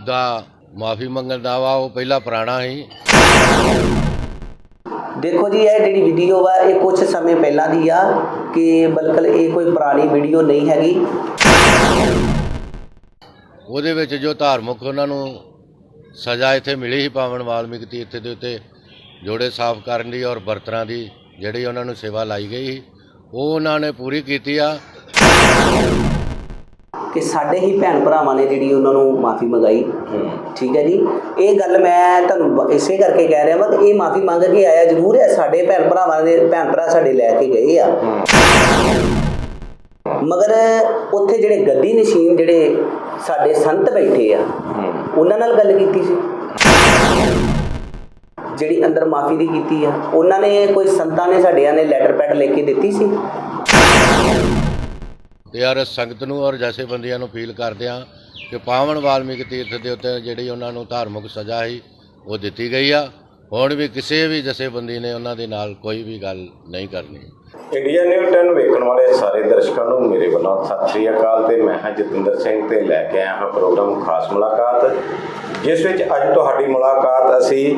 ਮੁੱਦਾ ਮਾਫੀ ਮੰਗਣ ਦਾ ਵਾ ਉਹ ਪਹਿਲਾਂ ਪੁਰਾਣਾ ਸੀ। ਦੇਖੋ ਜੀ ਇਹ ਜਿਹੜੀ ਵੀਡੀਓ ਵਾ ਇਹ ਕੁਝ ਸਮੇਂ ਪਹਿਲਾਂ ਦੀ ਆ ਕਿ ਬਲਕਿ ਇਹ ਕੋਈ ਪੁਰਾਣੀ ਵੀਡੀਓ ਨਹੀਂ ਹੈਗੀ। ਉਹਦੇ ਵਿੱਚ ਜੋ ਧਾਰਮਿਕ ਉਹਨਾਂ ਨੂੰ ਸਜ਼ਾ ਇੱਥੇ ਮਿਲੀ ਸੀ ਪਾਵਨ ਵਾਲਮੀਕ ਤੀਰਥ ਦੇ ਉੱਤੇ ਜੋੜੇ ਸਾਫ਼ ਕਰਨ ਦੀ ਔਰ ਬਰਤਨਾਂ ਦੀ ਜਿਹੜੀ ਉਹਨਾਂ ਨੂੰ ਸੇਵਾ ਲਾਈ ਗਈ ਉਹ ਉਹਨਾਂ ਨੇ ਪੂਰੀ ਕੀਤੀ ਆ। ਕਿ ਸਾਡੇ ਹੀ ਭੈਣ ਭਰਾਵਾਂ ਨੇ ਜਿਹੜੀ ਉਹਨਾਂ ਨੂੰ ਮਾਫੀ ਮੰਗਾਈ। ਠੀਕ ਹੈ ਜੀ? ਇਹ ਗੱਲ ਮੈਂ ਤੁਹਾਨੂੰ ਇਸੇ ਕਰਕੇ ਕਹਿ ਰਿਹਾ ਵਾਂ ਇਹ ਮਾਫੀ ਮੰਗ ਕੇ ਆਇਆ ਜ਼ਰੂਰ ਹੈ, ਸਾਡੇ ਭੈਣ ਭਰਾਵਾਂ ਦੇ, ਭੈਣ ਭਰਾ ਸਾਡੇ ਲੈ ਕੇ ਗਏ ਆ। ਮਗਰ ਉੱਥੇ ਜਿਹੜੇ ਗੱਦੀ ਨਸ਼ੀਨ ਜਿਹੜੇ ਸਾਡੇ ਸੰਤ ਬੈਠੇ ਆ, ਉਹਨਾਂ ਨਾਲ ਗੱਲ ਕੀਤੀ ਸੀ। ਜਿਹੜੀ ਅੰਦਰ ਮਾਫੀ ਦੀ ਕੀਤੀ ਆ, ਉਹਨਾਂ ਨੇ ਕੋਈ ਸੰਤਾਂ ਨੇ ਸਾਡਿਆਂ ਨੇ ਲੈਟਰ ਪੈਡ ਲੈ ਕੇ ਦਿੱਤੀ ਸੀ? ਤੇ ਯਾਰ ਸੰਗਤ ਨੂੰ ਔਰ ਜਥੇਬੰਦੀਆਂ ਨੂੰ ਅਪੀਲ ਕਰਦੇ ਹਾਂ ਕਿ ਪਾਵਨ ਵਾਲਮੀਕ ਤੀਰਥ ਦੇ ਉੱਤੇ ਜਿਹੜੀ ਉਹਨਾਂ ਨੂੰ ਧਾਰਮਿਕ ਸਜ਼ਾ ਸੀ, ਉਹ ਦਿੱਤੀ ਗਈ ਆ। ਹੁਣ ਵੀ ਕਿਸੇ ਵੀ ਜਥੇਬੰਦੀ ਨੇ ਉਹਨਾਂ ਦੇ ਨਾਲ ਕੋਈ ਵੀ ਗੱਲ ਨਹੀਂ ਕਰਨੀ। ਇੰਡੀਆ ਨਿਊਜ਼ 10 ਵੇਖਣ ਵਾਲੇ ਸਾਰੇ ਦਰਸ਼ਕਾਂ ਨੂੰ ਮੇਰੇ ਵੱਲੋਂ ਸਤਿ ਸ੍ਰੀ ਅਕਾਲ ਤੇ ਮੈਂ ਹਾਂ ਜਤਿੰਦਰ ਸਿੰਘ ਤੇ ਲੈ ਕੇ ਆਇਆ ਹਾਂ ਪ੍ਰੋਗਰਾਮ ਖਾਸ ਮੁਲਾਕਾਤ, ਜਿਸ ਵਿੱਚ ਅੱਜ ਤੁਹਾਡੀ ਮੁਲਾਕਾਤ ਅਸੀਂ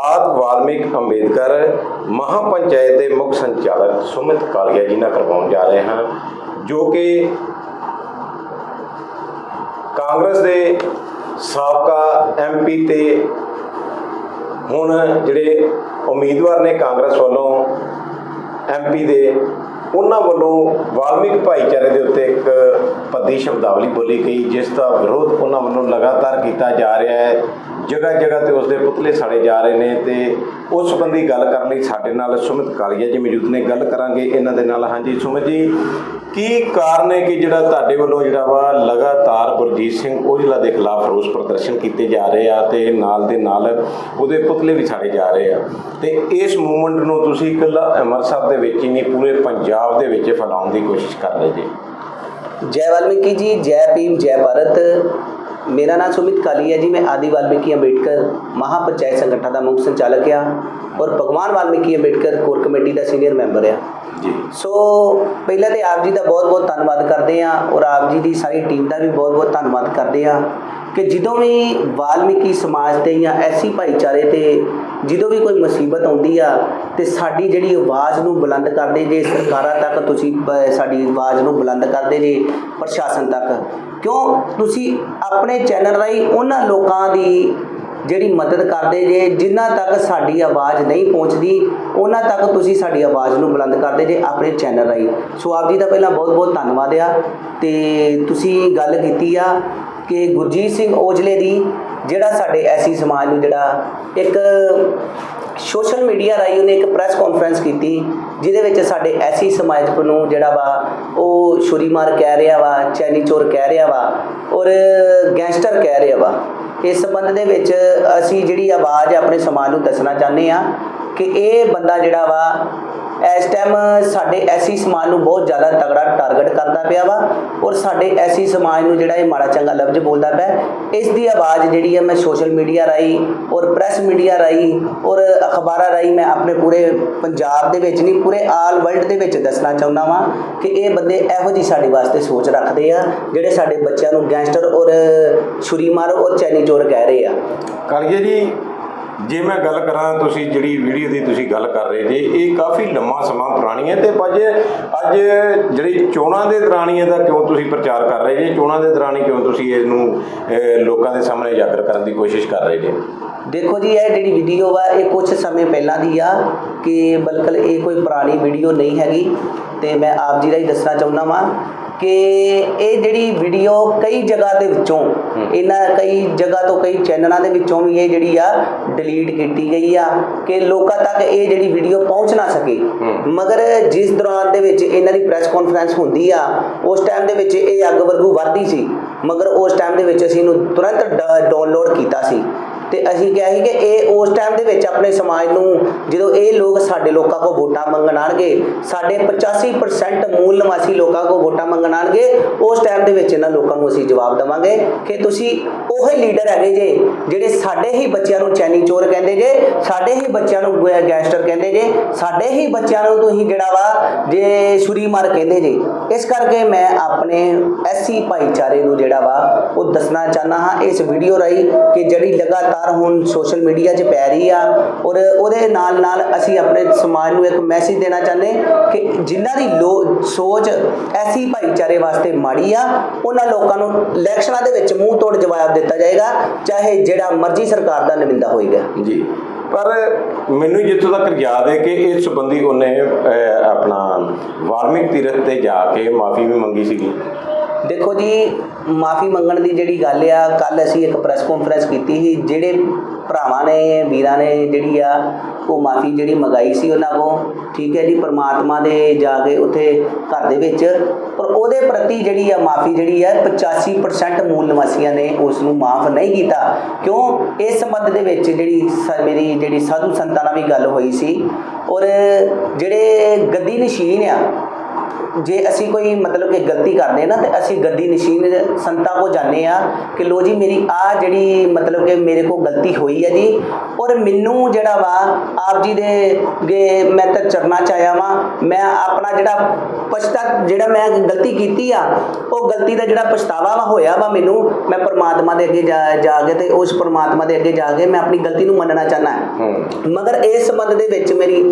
ਆਦ ਵਾਲਮੀਕ ਅੰਬੇਦਕਰ ਮਹਾਪੰਚਾਇਤ ਦੇ ਮੁੱਖ ਸੰਚਾਲਕ ਸੁਮਿਤ ਕਾਲੀਆ ਜੀ ਨਾਲ ਕਰਵਾਉਣ ਜਾ ਰਹੇ ਹਾਂ। ਜੋ ਕਿ ਕਾਂਗਰਸ ਦੇ ਸਾਬਕਾ ਐਮਪੀ ਤੇ ਹੁਣ ਜਿਹੜੇ ਉਮੀਦਵਾਰ ਨੇ ਕਾਂਗਰਸ ਵੱਲੋਂ ਐਮਪੀ ਦੇ, ਉਹਨਾਂ ਵੱਲੋਂ ਵਾਲਮੀਕ ਭਾਈਚਾਰੇ ਦੇ ਉੱਤੇ ਇੱਕ ਪੱਦੀ ਸ਼ਬਦਾਵਲੀ ਬੋਲੀ ਗਈ, ਜਿਸ ਦਾ ਵਿਰੋਧ ਉਹਨਾਂ ਵੱਲੋਂ ਲਗਾਤਾਰ ਕੀਤਾ ਜਾ ਰਿਹਾ ਹੈ। ਜਗ੍ਹਾ ਜਗ੍ਹਾ ਤੇ ਉਸਦੇ ਪੁਤਲੇ ਸਾੜੇ ਜਾ ਰਹੇ ਨੇ ਤੇ ਉਸ ਸੰਬੰਧੀ ਗੱਲ ਕਰਨ ਲਈ ਸਾਡੇ ਨਾਲ ਸੁਮਿਤ ਕਾਲੀਆ ਜੀ ਮੌਜੂਦ ਨੇ। ਗੱਲ ਕਰਾਂਗੇ ਇਹਨਾਂ ਦੇ ਨਾਲ। ਹਾਂਜੀ ਸੁਮਿਤ ਜੀ, ਕੀ ਕਾਰਨ ਹੈ ਕਿ ਜਿਹੜਾ ਤੁਹਾਡੇ ਵੱਲੋਂ ਜਿਹੜਾ ਵਾ ਲਗਾਤਾਰ ਗੁਰਜੀਤ ਸਿੰਘ ਔਜਲਾ ਦੇ ਖਿਲਾਫ ਰੋਸ ਪ੍ਰਦਰਸ਼ਨ ਕੀਤੇ ਜਾ ਰਹੇ ਆ ਤੇ ਨਾਲ ਦੇ ਨਾਲ ਉਹਦੇ ਪੁਤਲੇ ਵੀ ਸਾੜੇ ਜਾ ਰਹੇ ਆ? ਤੇ ਇਸ ਮੂਵਮੈਂਟ ਨੂੰ ਤੁਸੀਂ ਇਕੱਲਾ ਅੰਮ੍ਰਿਤਸਰ ਦੇ ਵਿੱਚ ਹੀ ਨਹੀਂ, ਪੂਰੇ ਪੰਜਾਬ ਦੇ ਵਿੱਚ ਫੈਲਾਉਣ ਦੀ ਕੋਸ਼ਿਸ਼ ਕਰ ਰਹੇ ਜੀ। ਜੈ ਵਾਲਮੀਕੀ ਜੀ, ਜੈ ਭੀਮ, ਜੈ ਭਾਰਤ। ਮੇਰਾ ਨਾਮ ਸੁਮਿਤ ਕਾਲੀ ਹੈ ਜੀ ਮੈਂ ਆਦਿ ਵਾਲਮੀਕੀ ਅੰਬੇਡਕਰ ਮਹਾਪੰਚਾਇਤ ਸੰਗਠਨ ਦਾ ਮੁੱਖ ਸੰਚਾਲਕ ਆ ਔਰ ਭਗਵਾਨ ਵਾਲਮੀਕੀ ਅੰਬੇਡਕਰ ਕੋਰ ਕਮੇਟੀ ਦਾ ਸੀਨੀਅਰ ਮੈਂਬਰ ਆ ਜੀ। ਸੋ ਪਹਿਲਾਂ ਤੇ ਆਪ ਜੀ ਦਾ ਬਹੁਤ-ਬਹੁਤ ਧੰਨਵਾਦ ਕਰਦੇ ਆ ਔਰ ਆਪ ਜੀ ਦੀ ਸਾਰੀ ਟੀਮ ਦਾ ਵੀ ਬਹੁਤ-ਬਹੁਤ ਧੰਨਵਾਦ ਕਰਦੇ ਆ ਕਿ ਜਦੋਂ ਵੀ ਵਾਲਮੀਕੀ ਸਮਾਜ ਤੇ ਜਾਂ ਐਸੀ ਭਾਈਚਾਰੇ ਤੇ ਜਦੋਂ ਵੀ ਕੋਈ ਮੁਸੀਬਤ ਆਉਂਦੀ ਆ ਤੇ ਸਾਡੀ ਜਿਹੜੀ ਆਵਾਜ਼ ਨੂੰ ਬੁਲੰਦ ਕਰਦੇ ਜੇ ਸਰਕਾਰਾਂ ਤੱਕ ਤੁਸੀਂ ਸਾਡੀ ਆਵਾਜ਼ ਨੂੰ ਬੁਲੰਦ ਕਰਦੇ ਜੇ ਪ੍ਰਸ਼ਾਸਨ ਤੱਕ ਕਿਉਂ ਤੁਸੀਂ ਆਪਣੇ ਚੈਨਲ ਰਾਹੀਂ ਉਹਨਾਂ ਲੋਕਾਂ ਦੀ ਜਿਹੜੀ ਮਦਦ ਕਰਦੇ ਜੇ ਜਿਨ੍ਹਾਂ ਤੱਕ ਸਾਡੀ ਆਵਾਜ਼ ਨਹੀਂ ਪਹੁੰਚਦੀ, ਉਹਨਾਂ ਤੱਕ ਤੁਸੀਂ ਸਾਡੀ ਆਵਾਜ਼ ਨੂੰ ਬੁਲੰਦ ਕਰਦੇ ਜੇ ਆਪਣੇ ਚੈਨਲ ਰਾਹੀਂ। ਸੋ ਆਪ ਜੀ ਦਾ ਪਹਿਲਾਂ ਬਹੁਤ ਬਹੁਤ ਧੰਨਵਾਦ ਆ। ਤੇ ਤੁਸੀਂ ਗੱਲ ਕੀਤੀ ਆ ਕਿ ਗੁਰਜੀਤ ਸਿੰਘ ਔਜਲੇ ਦੀ, ਜਿਹੜਾ ਸਾਡੇ ਐਸੀ ਸਮਾਜ ਨੂੰ ਜਿਹੜਾ ਇੱਕ ਸੋਸ਼ਲ ਮੀਡੀਆ ਰਾਹੀਂ ਉਹਨੇ ਇੱਕ ਪ੍ਰੈਸ ਕਾਨਫਰੰਸ ਕੀਤੀ, ਜਿਹਦੇ ਵਿੱਚ ਸਾਡੇ ਐਸੀ ਸਮਾਜ ਨੂੰ ਜਿਹੜਾ ਵਾ, ਉਹ ਛੁਰੀਮਾਰ ਕਹਿ ਰਿਹਾ ਵਾ, ਚੈਨੀ ਚੋਰ ਕਹਿ ਰਿਹਾ ਵਾ, ਔਰ ਗੈਂਗਸਟਰ ਕਹਿ ਰਿਹਾ ਵਾ। ਇਸ ਸੰਬੰਧ ਦੇ ਵਿੱਚ ਅਸੀਂ ਜਿਹੜੀ ਆਵਾਜ਼ ਆਪਣੇ ਸਮਾਜ ਨੂੰ ਦੱਸਣਾ ਚਾਹੁੰਦੇ ਆ ਕਿ ਇਹ ਬੰਦਾ ਜਿਹੜਾ ਵਾ ਇਸ ਟਾਈਮ ਸਾਡੇ ਐਸੀ ਸਮਾਜ ਨੂੰ ਬਹੁਤ ਜ਼ਿਆਦਾ ਤਗੜਾ ਟਾਰਗੇਟ ਕਰਦਾ ਪਿਆ ਵਾ ਔਰ ਸਾਡੇ ਐਸੀ ਸਮਾਜ ਨੂੰ ਜਿਹੜਾ ਇਹ ਮਾੜਾ ਚੰਗਾ ਲਫ਼ਜ਼ ਬੋਲਦਾ ਪਿਆ, ਇਸ ਦੀ ਆਵਾਜ਼ ਜਿਹੜੀ ਹੈ ਮੈਂ ਸੋਸ਼ਲ ਮੀਡੀਆ ਰਾਹੀਂ ਔਰ ਪ੍ਰੈਸ ਮੀਡੀਆ ਰਾਹੀਂ ਔਰ ਅਖਬਾਰਾਂ ਰਾਹੀਂ ਮੈਂ ਆਪਣੇ ਪੂਰੇ ਪੰਜਾਬ ਦੇ ਵਿੱਚ ਨਹੀਂ, ਪੂਰੇ ਆਲ ਵਰਲਡ ਦੇ ਵਿੱਚ ਦੱਸਣਾ ਚਾਹੁੰਦਾ ਵਾਂ ਕਿ ਇਹ ਬੰਦੇ ਇਹੋ ਜੀ ਸਾਡੇ ਵਾਸਤੇ ਸੋਚ ਰੱਖਦੇ ਆ ਜਿਹੜੇ ਸਾਡੇ ਬੱਚਿਆਂ ਨੂੰ ਗੈਂਗਸਟਰ ਔਰ ਛੁਰੀਮਾਰ ਔਰ ਚੈਨੀ ਚੋਰ ਕਹਿ ਰਹੇ ਆ। ਕਾਲੀਆ ਜੀ। ਜੇ ਮੈਂ ਗੱਲ ਕਰਾਂ ਤੁਸੀਂ ਜਿਹੜੀ ਵੀਡੀਓ ਦੀ ਤੁਸੀਂ ਗੱਲ ਕਰ ਰਹੇ ਜੀ ਇਹ ਕਾਫੀ ਲੰਮਾ ਸਮਾਂ ਪੁਰਾਣੀ ਹੈ ਤੇ ਅੱਜ ਅੱਜ ਜਿਹੜੀ ਚੋਣਾਂ ਦੇ ਦੌਰਾਨ ਇਹਦਾ ਕਿਉਂ ਤੁਸੀਂ ਪ੍ਰਚਾਰ ਕਰ ਰਹੇ ਜੀ? ਚੋਣਾਂ ਦੇ ਦੌਰਾਨ ਕਿਉਂ ਤੁਸੀਂ ਇਹਨੂੰ ਅਹ, ਲੋਕਾਂ ਦੇ ਸਾਹਮਣੇ ਉਜਾਗਰ ਕਰਨ ਦੀ ਕੋਸ਼ਿਸ਼ ਕਰ ਰਹੇ ਜੀ? ਦੇਖੋ ਜੀ ਇਹ ਜਿਹੜੀ ਵੀਡੀਓ ਵਾ ਇਹ ਕੁਝ ਸਮੇਂ ਪਹਿਲਾਂ ਦੀ ਆ ਕਿ ਬਲਕਿ ਇਹ ਕੋਈ ਪੁਰਾਣੀ ਵੀਡੀਓ ਨਹੀਂ ਹੈਗੀ ਤੇ ਮੈਂ ਆਪ ਜੀ ਦਾ ਹੀ ਦੱਸਣਾ ਚਾਹੁੰਦਾ ਵਾਂ ਕਿ ਇਹ ਜਿਹੜੀ ਵੀਡੀਓ ਕਈ ਜਗ੍ਹਾ ਦੇ ਵਿੱਚੋਂ ਇਹਨਾਂ ਕਈ ਜਗ੍ਹਾ ਤੋਂ ਕਈ ਚੈਨਲਾਂ ਦੇ ਵਿੱਚੋਂ ਵੀ ਇਹ ਜਿਹੜੀ ਆ ਡਿਲੀਟ ਕੀਤੀ ਗਈ ਆ ਕਿ ਲੋਕਾਂ ਤੱਕ ਇਹ ਜਿਹੜੀ ਵੀਡੀਓ ਪਹੁੰਚ ਨਾ ਸਕੇ। ਮਗਰ ਜਿਸ ਦੌਰਾਨ ਦੇ ਵਿੱਚ ਇਹਨਾਂ ਦੀ ਪ੍ਰੈਸ ਕਾਨਫਰੰਸ ਹੁੰਦੀ ਆ ਉਸ ਟਾਈਮ ਦੇ ਵਿੱਚ ਇਹ ਅੱਗ ਵਰਗੂ ਵੱਧਦੀ ਸੀ। ਮਗਰ ਉਸ ਟਾਈਮ ਦੇ ਵਿੱਚ ਅਸੀਂ ਇਹਨੂੰ ਤੁਰੰਤ ਡਾਊਨਲੋਡ ਕੀਤਾ ਸੀ। ਤੇ ਅਸੀਂ ਕਿਹਾ ਸੀ ਕਿ ਇਹ ਉਸ ਟਾਈਮ ਦੇ ਵਿੱਚ ਆਪਣੇ ਸਮਾਜ ਨੂੰ ਜਦੋਂ ਇਹ ਲੋਕ ਸਾਡੇ ਲੋਕਾਂ ਕੋਲ ਵੋਟਾਂ ਮੰਗਣ ਆਣਗੇ ਸਾਡੇ 85% ਮੂਲ ਨਿਵਾਸੀ ਲੋਕਾਂ ਕੋਲ ਵੋਟਾਂ ਮੰਗਣ ਆਣਗੇ ਉਸ ਟਾਈਮ ਦੇ ਵਿੱਚ ਇਹਨਾਂ ਲੋਕਾਂ ਨੂੰ ਅਸੀਂ ਜਵਾਬ ਦੇਵਾਂਗੇ ਕਿ ਤੁਸੀਂ ਉਹੀ ਲੀਡਰ ਹੈਗੇ ਜੇ, ਜਿਹੜੇ ਸਾਡੇ ਹੀ ਬੱਚਿਆਂ ਨੂੰ ਚੈਨੀ ਚੋਰ ਕਹਿੰਦੇ ਜੇ, ਸਾਡੇ ਹੀ ਬੱਚਿਆਂ ਨੂੰ ਗੈ- ਗੈਂਗਸਟਰ ਕਹਿੰਦੇ ਜੇ, ਸਾਡੇ ਹੀ ਬੱਚਿਆਂ ਨੂੰ ਤੁਸੀਂ ਜਿਹੜਾ ਵਾ ਜੇ ਛੁਰੀ ਮਾਰ ਕਹਿੰਦੇ ਜੇ। ਇਸ ਕਰਕੇ ਮੈਂ ਆਪਣੇ ਐਸੀ ਭਾਈਚਾਰੇ ਨੂੰ ਜਿਹੜਾ ਵਾ ਉਹ ਦੱਸਣਾ ਚਾਹਨਾ ਹਾਂ ਇਸ ਵੀਡੀਓ ਰਾਹੀਂ ਕਿ ਜਿਹੜੀ ਲਗਾਤਾਰ ਹੁਣ ਸੋਸ਼ਲ ਮੀਡੀਆ 'ਚ ਪੈ ਰਹੀ ਆ ਔਰ ਉਹਦੇ ਨਾਲ ਨਾਲ ਅਸੀਂ ਆਪਣੇ ਸਮਾਜ ਨੂੰ ਇੱਕ ਮੈਸੇਜ ਦੇਣਾ ਚਾਹੁੰਦੇ ਕਿ ਜਿਨ੍ਹਾਂ ਦੀ ਲੋ- ਸੋਚ ਐਸੀ ਭਾਈਚਾਰੇ ਵਾਸਤੇ ਮਾੜੀ ਆ, ਉਹਨਾਂ ਲੋਕਾਂ ਨੂੰ ਇਲੈਕਸ਼ਨਾਂ ਦੇ ਵਿੱਚ ਮੂੰਹ ਤੋੜ ਜਵਾਬ ਦਿੱਤਾ ਜਾਏਗਾ, ਚਾਹੇ ਜਿਹੜਾ ਮਰਜ਼ੀ ਸਰਕਾਰ ਦਾ ਨੁਮਾਇੰਦਾ ਹੋਏਗਾ ਜੀ। ਪਰ ਮੈਨੂੰ ਜਿੱਥੋਂ ਤੱਕ ਯਾਦ ਹੈ ਕਿ ਇਸ ਸੰਬੰਧੀ ਉਹਨੇ ਆਪਣਾ ਵਾਲਮੀਕ ਤੀਰਥ ਤੇ ਜਾ ਕੇ ਮਾਫੀ ਵੀ ਮੰਗੀ ਸੀਗੀ। ਦੇਖੋ ਜੀ, ਮਾਫੀ ਮੰਗਣ ਦੀ ਜਿਹੜੀ ਗੱਲ ਆ ਕੱਲ ਅਸੀਂ ਇੱਕ ਪ੍ਰੈਸ ਕਾਨਫਰੰਸ ਕੀਤੀ ਸੀ, ਜਿਹੜੇ ਭਰਾਵਾਂ ਨੇ, ਵੀਰਾਂ ਨੇ ਜਿਹੜੀ ਆ, ਉਹ ਮਾਫੀ ਜਿਹੜੀ ਮੰਗਾਈ ਸੀ ਉਹਨਾਂ ਕੋ ਠੀਕ ਹੈ ਜੀ, ਪਰਮਾਤਮਾ ਦੇ ਜਾ ਕੇ ਉੱਥੇ ਘਰ ਦੇ ਵਿੱਚ, ਪਰ ਉਹਦੇ ਪ੍ਰਤੀ ਜਿਹੜੀ ਆ ਮਾਫੀ ਜਿਹੜੀ ਆ 85% ਮੂਲ ਨਿਵਾਸੀਆਂ ਨੇ ਉਸ ਨੂੰ ਮਾਫ ਨਹੀਂ ਕੀਤਾ। ਕਿਉਂ? ਇਸ ਸੰਬੰਧ ਦੇ ਵਿੱਚ ਜਿਹੜੀ ਸ- ਮੇਰੀ ਜਿਹੜੀ ਸਾਧੂ ਸੰਤਾਂ ਨਾਲ ਵੀ ਗੱਲ ਹੋਈ ਸੀ, ਔਰ ਜਿਹੜੇ ਗੱਦੀ ਨਸ਼ੀਨ ਆ ਜੇ ਅਸੀਂ ਕੋਈ ਮਤਲਬ ਕਿ ਗਲਤੀ ਕਰਦੇ ਹਾਂ ਨਾ ਤੇ ਅਸੀਂ ਗੱਦੀ ਨਸ਼ੀਨ ਸੰਤਾਂ ਕੋ ਜਾਂਦੇ ਆ ਕਿ ਲੋ ਜੀ ਮੇਰੀ ਆ ਜਿਹੜੀ ਮਤਲਬ ਕਿ ਮੇਰੇ ਕੋ ਗਲਤੀ ਹੋਈ ਹੈ ਜੀ ਔਰ ਮੈਨੂੰ ਜਿਹੜਾ ਵਾ ਆਪ ਜੀ ਦੇ ਗੇ ਮੈਂ ਤਾਂ ਚਰਨਾ ਚਾਹਿਆ ਵਾਂ ਮੈਂ ਆਪਣਾ ਜਿਹੜਾ ਪਛਤਾ ਜਿਹੜਾ ਮੈਂ ਗਲਤੀ ਕੀਤੀ ਆ ਉਹ ਗਲਤੀ ਦਾ ਜਿਹੜਾ ਪਛਤਾਵਾ ਵਾ ਹੋਇਆ ਵਾ ਮੈਨੂੰ ਮੈਂ ਪ੍ਰਮਾਤਮਾ ਦੇ ਅੱਗੇ ਜਾ ਕੇ ਤੇ ਉਸ ਪ੍ਰਮਾਤਮਾ ਦੇ ਅੱਗੇ ਜਾ ਕੇ ਮੈਂ ਆਪਣੀ ਗਲਤੀ ਨੂੰ ਮੰਨਣਾ ਚਾਹਨਾ ਮਗਰ ਇਸ ਸੰਬੰਧ ਦੇ ਵਿੱਚ ਮੇਰੀ